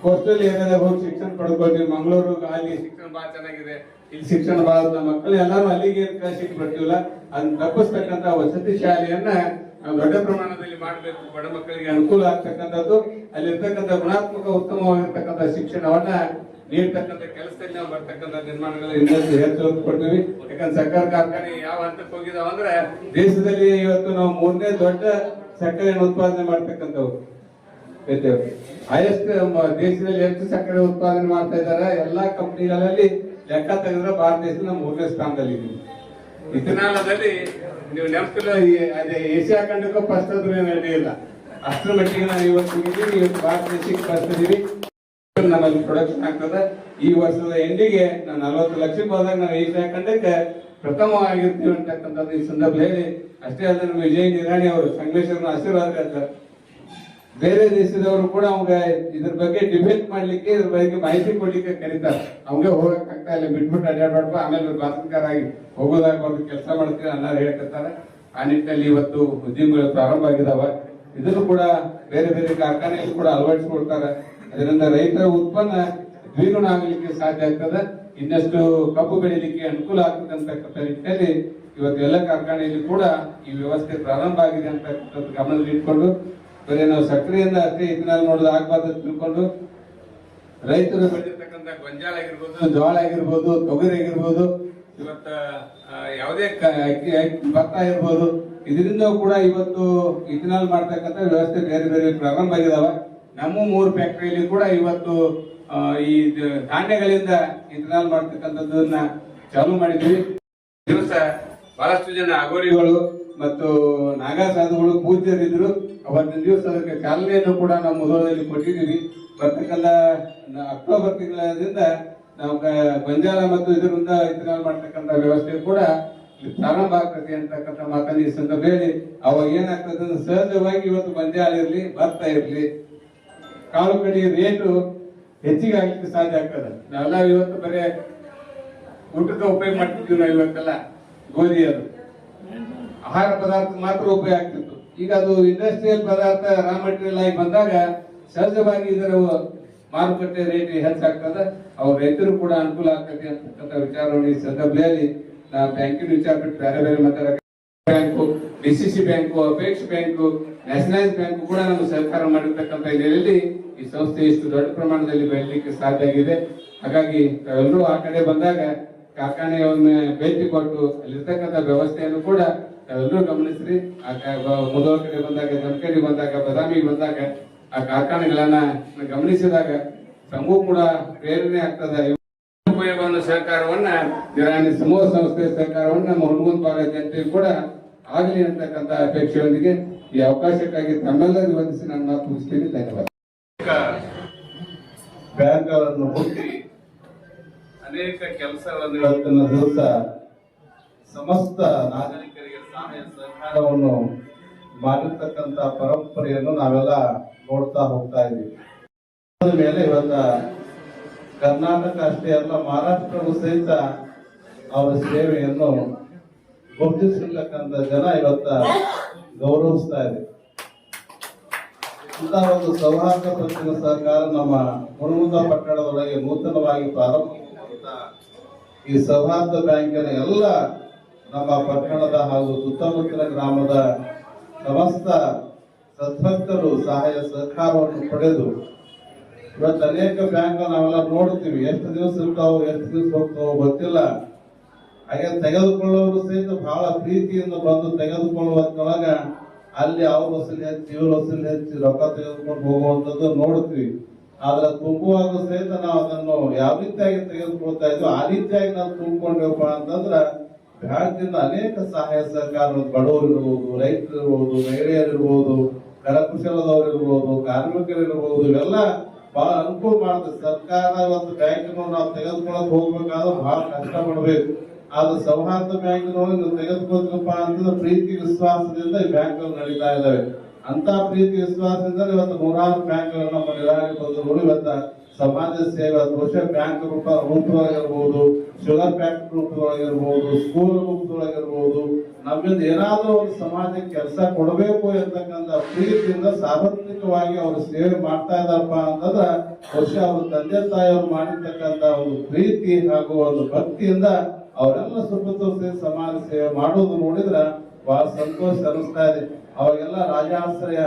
ಕೋಸ್ಟಲ್ ಏರಿಯಾದಾಗ ಹೋಗಿ ಶಿಕ್ಷಣ ಪಡ್ಕೊಳ್ತೀವಿ ಮಂಗಳೂರು ಅಲ್ಲಿ ಶಿಕ್ಷಣ ಬಹಳ ಚೆನ್ನಾಗಿದೆ. ಇಲ್ಲಿ ಶಿಕ್ಷಣ ಬಹಳ ಮಕ್ಕಳು ಎಲ್ಲರೂ ಅಲ್ಲಿಗೆ ಕಳಿಸಿಟ್ಟು ಬರ್ತೀವಲ್ಲ ಅದನ್ನ ತಪ್ಪಿಸ್ತಕ್ಕಂಥ ವಸತಿ ಶಾಲೆಯನ್ನ ದೊಡ್ಡ ಪ್ರಮಾಣದಲ್ಲಿ ಮಾಡಬೇಕು. ಬಡ ಮಕ್ಕಳಿಗೆ ಅನುಕೂಲ ಆಗ್ತಕ್ಕಂಥದ್ದು. ಅಲ್ಲಿರ್ತಕ್ಕಂಥ ಗುಣಾತ್ಮಕ ಉತ್ತಮವಾಗಿರ್ತಕ್ಕಂಥ ಶಿಕ್ಷಣವನ್ನ ನೀಡ್ತಕ್ಕಂಥ ಕೆಲಸದಲ್ಲಿ ನಾವು ಬರ್ತಕ್ಕಂಥ ನಿರ್ಮಾಣಗಳು ಇನ್ನಷ್ಟು ಹೆಚ್ಚು ಕೊಡ್ತೀವಿ. ಯಾಕಂದ್ರೆ ಸಕ್ಕರೆ ಕಾರ್ಖಾನೆ ಯಾವ ಹಂತಕ್ಕೆ ಹೋಗಿದಾವ ಅಂದ್ರೆ ದೇಶದಲ್ಲಿ ಇವತ್ತು ನಾವು ಮೂರನೇ ದೊಡ್ಡ ಸಕ್ಕರೆ ಉತ್ಪಾದನೆ ಮಾಡ್ತಕ್ಕಂಥವ್ರು ಹೈಯೆಸ್ಟ್ ದೇಶದಲ್ಲಿ ಹೆಚ್ಚು ಸಕ್ಕರೆ ಉತ್ಪಾದನೆ ಮಾಡ್ತಾ ಇದ್ದಾರೆ. ಎಲ್ಲಾ ಕಂಪನಿಗಳಲ್ಲಿ ಲೆಕ್ಕ ತೆಗೆದ್ರೆ ಭಾರತ ದೇಶದ ಮೂರನೇ ಸ್ಥಾನದಲ್ಲಿ ಇದೀವಿ ಇಥನಾಲದಲ್ಲಿ ನೀವು ನೆನಪಿಲ್ಲ ಅದೇ ಏಷ್ಯಾ ಖಂಡಕ್ಕೂ ಫಸ್ಟ್ ಆದ್ರೂ ಏನು ಅಡ್ಡಿಯಿಲ್ಲ ಅಷ್ಟರ ಮಟ್ಟಿಗೆ ನಾವು ಇವತ್ತು ಇದ್ದೀವಿ ಇವತ್ತು ಭಾರತ ದೇಶಕ್ಕೆ ಫಸ್ಟ್ ನಮ್ಮಲ್ಲಿ ಪ್ರೊಡಕ್ಷನ್ ಆಗ್ತದೆ. ಈ ವರ್ಷದ ಎಂಡಿಗೆ ನಾನು ನಲವತ್ತು ಲಕ್ಷಕ್ಕೆ ಹೋದಾಗ ನಾವು ಏಷ್ಯಾ ಖಂಡಕ್ಕೆ ಪ್ರಥಮವಾಗಿರ್ತೀವಿ ಅಂತಕ್ಕಂಥದ್ದು ಈ ಸಂದರ್ಭ ಹೇಳಿ ಅಷ್ಟೇ ಅಲ್ಲದೆ ನಮ್ಮ ವಿಜಯ್ ನಿರಾಣಿ ಅವರು ಸಂಗಮೇಶ್ವರನ ಆಶೀರ್ವಾದ ಬೇರೆ ದೇಶದವರು ಕೂಡ ಅವಂಗ ಇದ್ರ ಬಗ್ಗೆ ಡಿಬೇಟ್ ಮಾಡ್ಲಿಕ್ಕೆ, ಇದ್ರ ಬಗ್ಗೆ ಮಾಹಿತಿ ಕೊಡ್ಲಿಕ್ಕೆ ಕರೀತಾರೆ. ಅವ್ಗೆ ಹೋಗಕ್ ಆಗ್ತಾ ಇಲ್ಲ, ಬಿಟ್ಬಿಟ್ಟು ಅಡ್ಡಾಡ್ಬಾರ್ದು ಆಮೇಲೆ ಬಾತ್ರೂಮ್ಕಾರಾಗಿ ಹೋಗೋದಾಗ ಒಂದು ಕೆಲಸ ಮಾಡ್ತೀರಿ ಅನ್ನೋರು ಹೇಳ್ಕತ್ತಾರೆ ಆ ನಿಟ್ಟಿನಲ್ಲಿ ಇವತ್ತು ಉದ್ಯಮಗಳು ಪ್ರಾರಂಭ ಆಗಿದಾವ. ಇದನ್ನು ಕೂಡ ಬೇರೆ ಬೇರೆ ಕಾರ್ಖಾನೆಯಲ್ಲಿ ಕೂಡ ಅಳವಡಿಸಿಕೊಡ್ತಾರೆ ಅದರಿಂದ ರೈತರ ಉತ್ಪನ್ನ ದ್ವಿಗುಣ ಆಗಲಿಕ್ಕೆ ಸಾಧ್ಯ ಆಗ್ತದೆ. ಇನ್ನಷ್ಟು ಕಬ್ಬು ಬೆಳೀಲಿಕ್ಕೆ ಅನುಕೂಲ ಆಗ್ತದೆ ಅಂತಕ್ಕಂಥ ನಿಟ್ಟಿನಲ್ಲಿ ಇವತ್ತು ಎಲ್ಲ ಕಾರ್ಖಾನೆಯಲ್ಲಿ ಕೂಡ ಈ ವ್ಯವಸ್ಥೆ ಪ್ರಾರಂಭ ಆಗಿದೆ ಅಂತಕ್ಕಂಥದ್ದು ಗಮನದಲ್ಲಿ ಇಟ್ಕೊಂಡು ಬರೀ ನಾವು ಸಕ್ಕರೆಯಿಂದ ಅಷ್ಟೇ ಇಥನಾಲ್ ನೋಡೋದು ಆಗ್ಬಾರ್ದು ಅಂತ ತಿಳ್ಕೊಂಡು, ರೈತರು ಬೆಳೆದಿರ್ತಕ್ಕಂಥ ಗೊಂಜಾಳ ಆಗಿರ್ಬೋದು, ಜೋಳ ಆಗಿರ್ಬೋದು, ತೊಗರಿ ಆಗಿರ್ಬೋದು, ಇವತ್ತ ಯಾವುದೇ ಭತ್ತ ಇರ್ಬೋದು ಇದರಿಂದ ಕೂಡ ಇವತ್ತು ಇಥನಾಲ್ ಮಾಡ್ತಕ್ಕಂಥ ವ್ಯವಸ್ಥೆ ಬೇರೆ ಬೇರೆ ಪ್ರಾರಂಭ ಆಗಿದಾವ. ನಮ್ಮ ಮೂರು ಫ್ಯಾಕ್ಟ್ರಿಯಲ್ಲಿ ಕೂಡ ಇವತ್ತು ಈ ಧಾನ್ಯಗಳಿಂದ ಇಥನಾಲ್ ಮಾಡ್ತಕ್ಕಂಥದ್ದನ್ನ ಚಾಲೂ ಮಾಡಿದ್ವಿ ದಿವಸ ಬಹಳಷ್ಟು ಜನ ಅಗೋರಿಗಳು ಮತ್ತು ನಾಗಾ ಸಾಧುಗಳು ಪೂಜ್ಯರಿದ್ರು. ಅವತ್ತಿನ ದಿವಸ ಚಾಲನೆಯನ್ನು ಕೂಡ ನಾವು ಮುಧೋಳದಲ್ಲಿ ಕೊಟ್ಟಿದ್ದೀವಿ. ಬರ್ತಕ್ಕಂಥ ಅಕ್ಟೋಬರ್ ತಿಂಗಳಿಂದ ನಾವು ಬಂಜಾಲ ಮತ್ತು ಇದರಿಂದ ಇಥನಾಲ್ ಮಾಡ್ತಕ್ಕಂಥ ವ್ಯವಸ್ಥೆ ಕೂಡ ಪ್ರಾರಂಭ ಆಗ್ತದೆ ಅಂತಕ್ಕಂಥ ಮಾತನ್ನು ಈ ಸಂದರ್ಭ ಹೇಳಿ ಅವಾಗ ಏನಾಗ್ತದೆ ಅಂದ್ರೆ ಸಹಜವಾಗಿ ಇವತ್ತು ಬಂಜಾಲ ಇರಲಿ ಭತ್ತ ಇರಲಿ ಕಾಳು ಕಡಿ ರೇಟು ಹೆಚ್ಚಿಗೆ ಆಗ್ಲಿಕ್ಕೆ ಸಾಧ್ಯ ಆಗ್ತದೆ. ನಾವೆಲ್ಲ ಇವತ್ತು ಬರೇ ಊಟಕ್ಕೆ ಉಪಯೋಗ ಮಾಡ್ತಿದ್ವಿ ನಾವು ಇವತ್ತೆಲ್ಲ ಗೋಧಿ ಅದು ಆಹಾರ ಪದಾರ್ಥ ಮಾತ್ರ ಉಪಯೋಗ ಆಗ್ತಿತ್ತು. ಈಗ ಅದು ಇಂಡಸ್ಟ್ರಿಯಲ್ ಪದಾರ್ಥ ರಾ ಮೆಟೀರಿಯಲ್ ಆಗಿ ಬಂದಾಗ ಸಹಜವಾಗಿ ಇದರ ಮಾರುಕಟ್ಟೆ ರೇಟ್ ಹೆಚ್ಚಾಗ್ತದೆ ಅವ್ರ ರೈತರು ಕೂಡ ಅನುಕೂಲ ಆಗ್ತದೆ ಅಂತಕ್ಕಂಥ ವಿಚಾರವನ್ನು ಈ ಸಂದರ್ಭದಲ್ಲಿ ನಾ ಬ್ಯಾಂಕಿನ ವಿಚಾರ ಬಿಟ್ಟು ಬೇರೆ ಬೇರೆ ಮಾತಾಡಕ್ಕೆ bank D C C bank, Apeksha bank nationalise bank ಕೂಡ ನಮ್ಮ ಸಹಕಾರ ಮಾಡಿರ್ತಕ್ಕಂಥ ಹಿನ್ನೆಲೆಯಲ್ಲಿ ಈ ಸಂಸ್ಥೆ ಇಷ್ಟು ದೊಡ್ಡ ಪ್ರಮಾಣದಲ್ಲಿ ಬೆಳಲಿಕ್ಕೆ ಸಾಧ್ಯ ಆಗಿದೆ. ಹಾಗಾಗಿ ಎಲ್ಲರೂ ಆ ಕಡೆ ಬಂದಾಗ ಕಾರ್ಖಾನೆಯೊಮ್ಮೆ ಭೇಟಿ ಕೊಟ್ಟು ಅಲ್ಲಿರ್ತಕ್ಕಂಥ ವ್ಯವಸ್ಥೆಯನ್ನು ಕೂಡ ತಾವೆಲ್ಲರೂ ಗಮನಿಸ್ರಿ. ಆ ಮುದೋರ್ ಕಡೆ ಬಂದಾಗ ಜಮಖಂಡಿ ಬಂದಾಗ, ಬದಾಮಿಗೆ ಬಂದಾಗ, ಆ ಕಾರ್ಖಾನೆಗಳನ್ನ ಗಮನಿಸಿದಾಗ ತಮಗೂ ಕೂಡ ಪ್ರೇರಣೆ ಆಗ್ತದೆ. ಉಪಯೋಗವನ್ನು ಸಹಕಾರವನ್ನ ನಿರಾಣಿ ಸಮೂಹ ಸಂಸ್ಥೆ ಸಹಕಾರವನ್ನ ನಮ್ಮ ಹುಡುಗನ್ ಭಾಗದ ಜನತೆ ಕೂಡ ಆಗಲಿ ಅಂತಕ್ಕಂಥ ಅಪೇಕ್ಷೆಯೊಂದಿಗೆ ಈ ಅವಕಾಶಕ್ಕಾಗಿ ತಮ್ಮೆಲ್ಲರಿಗೂ ವಂದಿಸಿ ನನ್ನ ಮಾತು ಮುಗಿಸ್ತೀನಿ. ಧನ್ಯವಾದ. ಬ್ಯಾಂಕ್ಗಳನ್ನು ಹುಟ್ಟಿ ಅನೇಕ ಕೆಲಸಗಳನ್ನು ದಿವಸ ಸಮಸ್ತ ಸಹಾಯ ಸಹಕಾರವನ್ನು ಮಾಡಿರ್ತಕ್ಕಂಥ ಪರಂಪರೆಯನ್ನು ನಾವೆಲ್ಲ ನೋಡ್ತಾ ಹೋಗ್ತಾ ಇದ್ದೀವಿ. ಮೇಲೆ ಇವತ್ತ ಕರ್ನಾಟಕ ಅಷ್ಟೇ ಅಲ್ಲ, ಮಹಾರಾಷ್ಟ್ರವು ಸಹಿತ ಅವರ ಸೇವೆಯನ್ನು ಗುರುತಿಸಿರ್ತಕ್ಕಂಥ ಜನ ಇವತ್ತ ಗೌರವಿಸ್ತಾ ಇದೆ ಇಂತಹ ಒಂದು ಸೌಹಾರ್ದ ಪ್ರತಿನ ಸರ್ಕಾರ ನಮ್ಮ ಹುಣಮುಂದ ಪಟ್ಟಣದೊಳಗೆ ನೂತನವಾಗಿ ಪ್ರಾರಂಭ ಈ ಸೌಹಾರ್ದ ಬ್ಯಾಂಕಿನ ಎಲ್ಲ ನಮ್ಮ ಪಟ್ಟಣದ ಹಾಗೂ ಸುತ್ತಮುತ್ತಲ ಗ್ರಾಮದ ಸಮಸ್ತ ಸದ್ಭಕ್ತರು ಸಹಾಯ ಸಹಕಾರವನ್ನು ಪಡೆದು ಇವತ್ತು ಅನೇಕ ಬ್ಯಾಂಕ್ ನಾವೆಲ್ಲ ನೋಡ್ತೀವಿ ಎಷ್ಟು ದಿವಸ ಇರ್ತಾವೋ ಎಷ್ಟು ದಿವಸ ಹೋಗ್ತಾವೋ ಗೊತ್ತಿಲ್ಲ. ಹಾಗೆ ತೆಗೆದುಕೊಳ್ಳೋರು ಸಹಿತ ಬಹಳ ಪ್ರೀತಿಯಿಂದ ಬಂದು ತೆಗೆದುಕೊಳ್ಳುವಷ್ಟೊಳಗ ಅಲ್ಲಿ ಅವ್ರ ವಸೂಲಿ ಹೆಚ್ಚು, ಇವ್ರ ವಸೂಲಿ ಹೆಚ್ಚು ರೊಕ್ಕ ತೆಗೆದುಕೊಂಡು ಹೋಗುವಂಥದ್ದು ನೋಡ್ತೀವಿ ಆದ್ರೆ ತುಂಬುವಾಗ ಸಹಿತ ನಾವು ಅದನ್ನು ಯಾವ ರೀತಿಯಾಗಿ ತೆಗೆದುಕೊಳ್ತಾ ಇದ್ವಿ? ಆ ರೀತಿಯಾಗಿ ನಾವು ತುಂಬಿಕೊಂಡೇವಪ್ಪ ಅಂತಂದ್ರ ಬ್ಯಾಂಕಿಂದ ಅನೇಕ ಸಹಾಯ ಸಹಕಾರ ಬಡವರು ಇರ್ಬೋದು, ರೈತರು ಇರ್ಬೋದು, ಮಹಿಳೆಯರು ಇರ್ಬೋದು, ಕರಕುಶಲದವ್ರು ಇರ್ಬೋದು, ಕಾರ್ಮಿಕರು ಇರ್ಬೋದು, ಇವೆಲ್ಲ ಬಹಳ ಅನುಕೂಲ ಮಾಡ್ತದೆ ಸರ್ಕಾರ ಒಂದು ಬ್ಯಾಂಕ್ ನಾವು ತೆಗೆದುಕೊಳ್ಳಕ್ ಹೋಗ್ಬೇಕಾದ್ರೆ ಬಹಳ ಕಷ್ಟ ಪಡ್ಬೇಕು. ಆದ್ರೆ ಸೌಹಾರ್ದ ಬ್ಯಾಂಕ್ ನೀವು ತೆಗೆದುಕೋದ್ರಪ್ಪ ಅಂತಂದ್ರೆ ಪ್ರೀತಿ, ವಿಶ್ವಾಸದಿಂದ ಈ ಬ್ಯಾಂಕ್ ನಡೀತಾ ಇದಾವೆ ಅಂತ ಪ್ರೀತಿ, ವಿಶ್ವಾಸದಿಂದ ಇವತ್ತು ನೂರಾರು ಬ್ಯಾಂಕ್ ನಮ್ಮ ಬಂಧುಗಳು ಇವತ್ತ ಸಮಾಜ ಸೇವೆ ಬಹುಶಃ ಬ್ಯಾಂಕ್ ರೂಪ ರೂಪದೊಳಗಿರ್ಬೋದು ಶುಗರ್ ಫ್ಯಾಕ್ಟ್ರಿ ರೂಪದೊಳಗಿರ್ಬೋದು ಸ್ಕೂಲ್ ರೂಪದೊಳಗಿರ್ಬೋದು, ನಮ್ಮಿಂದ ಏನಾದರೂ ಒಂದು ಸಮಾಜಕ್ಕೆ ಕೆಲಸ ಕೊಡಬೇಕು ಎಂತಕ್ಕಂಥ ಪ್ರೀತಿಯಿಂದ ಸಾರ್ವತ್ರಿಕವಾಗಿ ಅವರು ಸೇವೆ ಮಾಡ್ತಾ ಇದ್ದಾರಪ್ಪ ಅಂತಂದ್ರೆ ಬಹುಶಃ ಅವ್ರ ತಂದೆ ತಾಯಿಯವರು ಮಾಡಿರ್ತಕ್ಕಂಥ ಒಂದು ಪ್ರೀತಿ ಹಾಗೂ ಒಂದು ಭಕ್ತಿಯಿಂದ ಅವರೆಲ್ಲ ಸುಖ ಸಮಾಜ ಸೇವೆ ಮಾಡೋದು ನೋಡಿದ್ರೆ ಬಹಳ ಸಂತೋಷ ಅನಿಸ್ತಾ ಇದೆ. ಅವಾಗೆಲ್ಲ ರಾಜಾಶ್ರಯ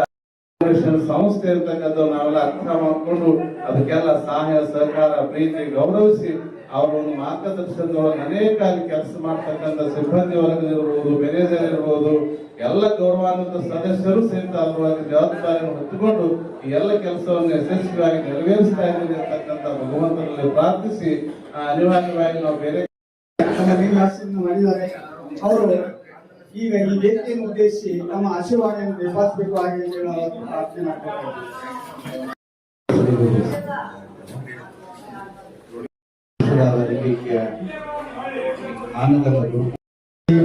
ಫೌಂಡೇಶನ್ ಸಂಸ್ಥೆ ಇರ್ತಕ್ಕಂಥ ನಾವೆಲ್ಲ ಅರ್ಥ ಮಾಡಿಕೊಂಡು ಅದಕ್ಕೆಲ್ಲ ಸಹಾಯ, ಸಹಕಾರ, ಪ್ರೀತಿ ಗೌರವಿಸಿ ಅವರ ಒಂದು ಮಾರ್ಗದರ್ಶನದೊಳಗೆ ಅನೇಕ ಕೆಲಸ ಮಾಡ್ತಕ್ಕಂಥ ಸಿಬ್ಬಂದಿ ವರ್ಗ ಇರ್ಬೋದು, ಮ್ಯಾನೇಜರ್ ಇರ್ಬೋದು, ಎಲ್ಲ ಗೌರವಾನ್ವಿತ ಸದಸ್ಯರು ಸಹಿತ ಅದರೊಳಗೆ ಜವಾಬ್ದಾರಿಯನ್ನು ಹೊತ್ತುಕೊಂಡು ಈ ಎಲ್ಲ ಕೆಲಸವನ್ನು ಯಶಸ್ವಿಯಾಗಿ ನೆರವೇರಿಸ್ತಾ ಇದ್ದೀನಿ ಅಂತಕ್ಕಂಥ ಭಗವಂತನಲ್ಲಿ ಪ್ರಾರ್ಥಿಸಿ. ಅನಿವಾರ್ಯವಾಗಿ ನಾವು ಬೇರೆ ಮಾಡಿದ್ದಾರೆ. ಅವರು ಈಗ ಈ ವೇದಿಕೆಯನ್ನು ಉದ್ದೇಶಿಸಿ ತಮ್ಮ ಆಶೀರ್ವಾದವನ್ನು ಬೆಂಬಲಿಸಬೇಕು ಹಾಗೆ ಅವತ್ತು ಪ್ರಾರ್ಥನೆ ಮಾಡ್ಕೊಳ್ತಾರೆ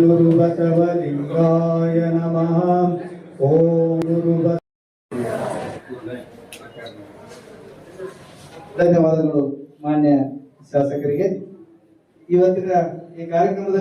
ಗುರು ಬಸವಲಿಂಗಾಯ ನಮಃ ಓಂ ಗುರು ಧನ್ಯವಾದಗಳು ಮಾನ್ಯ ಶಾಸಕರಿಗೆ. ಇವತ್ತಿನ ಈ ಕಾರ್ಯಕ್ರಮದಲ್ಲಿ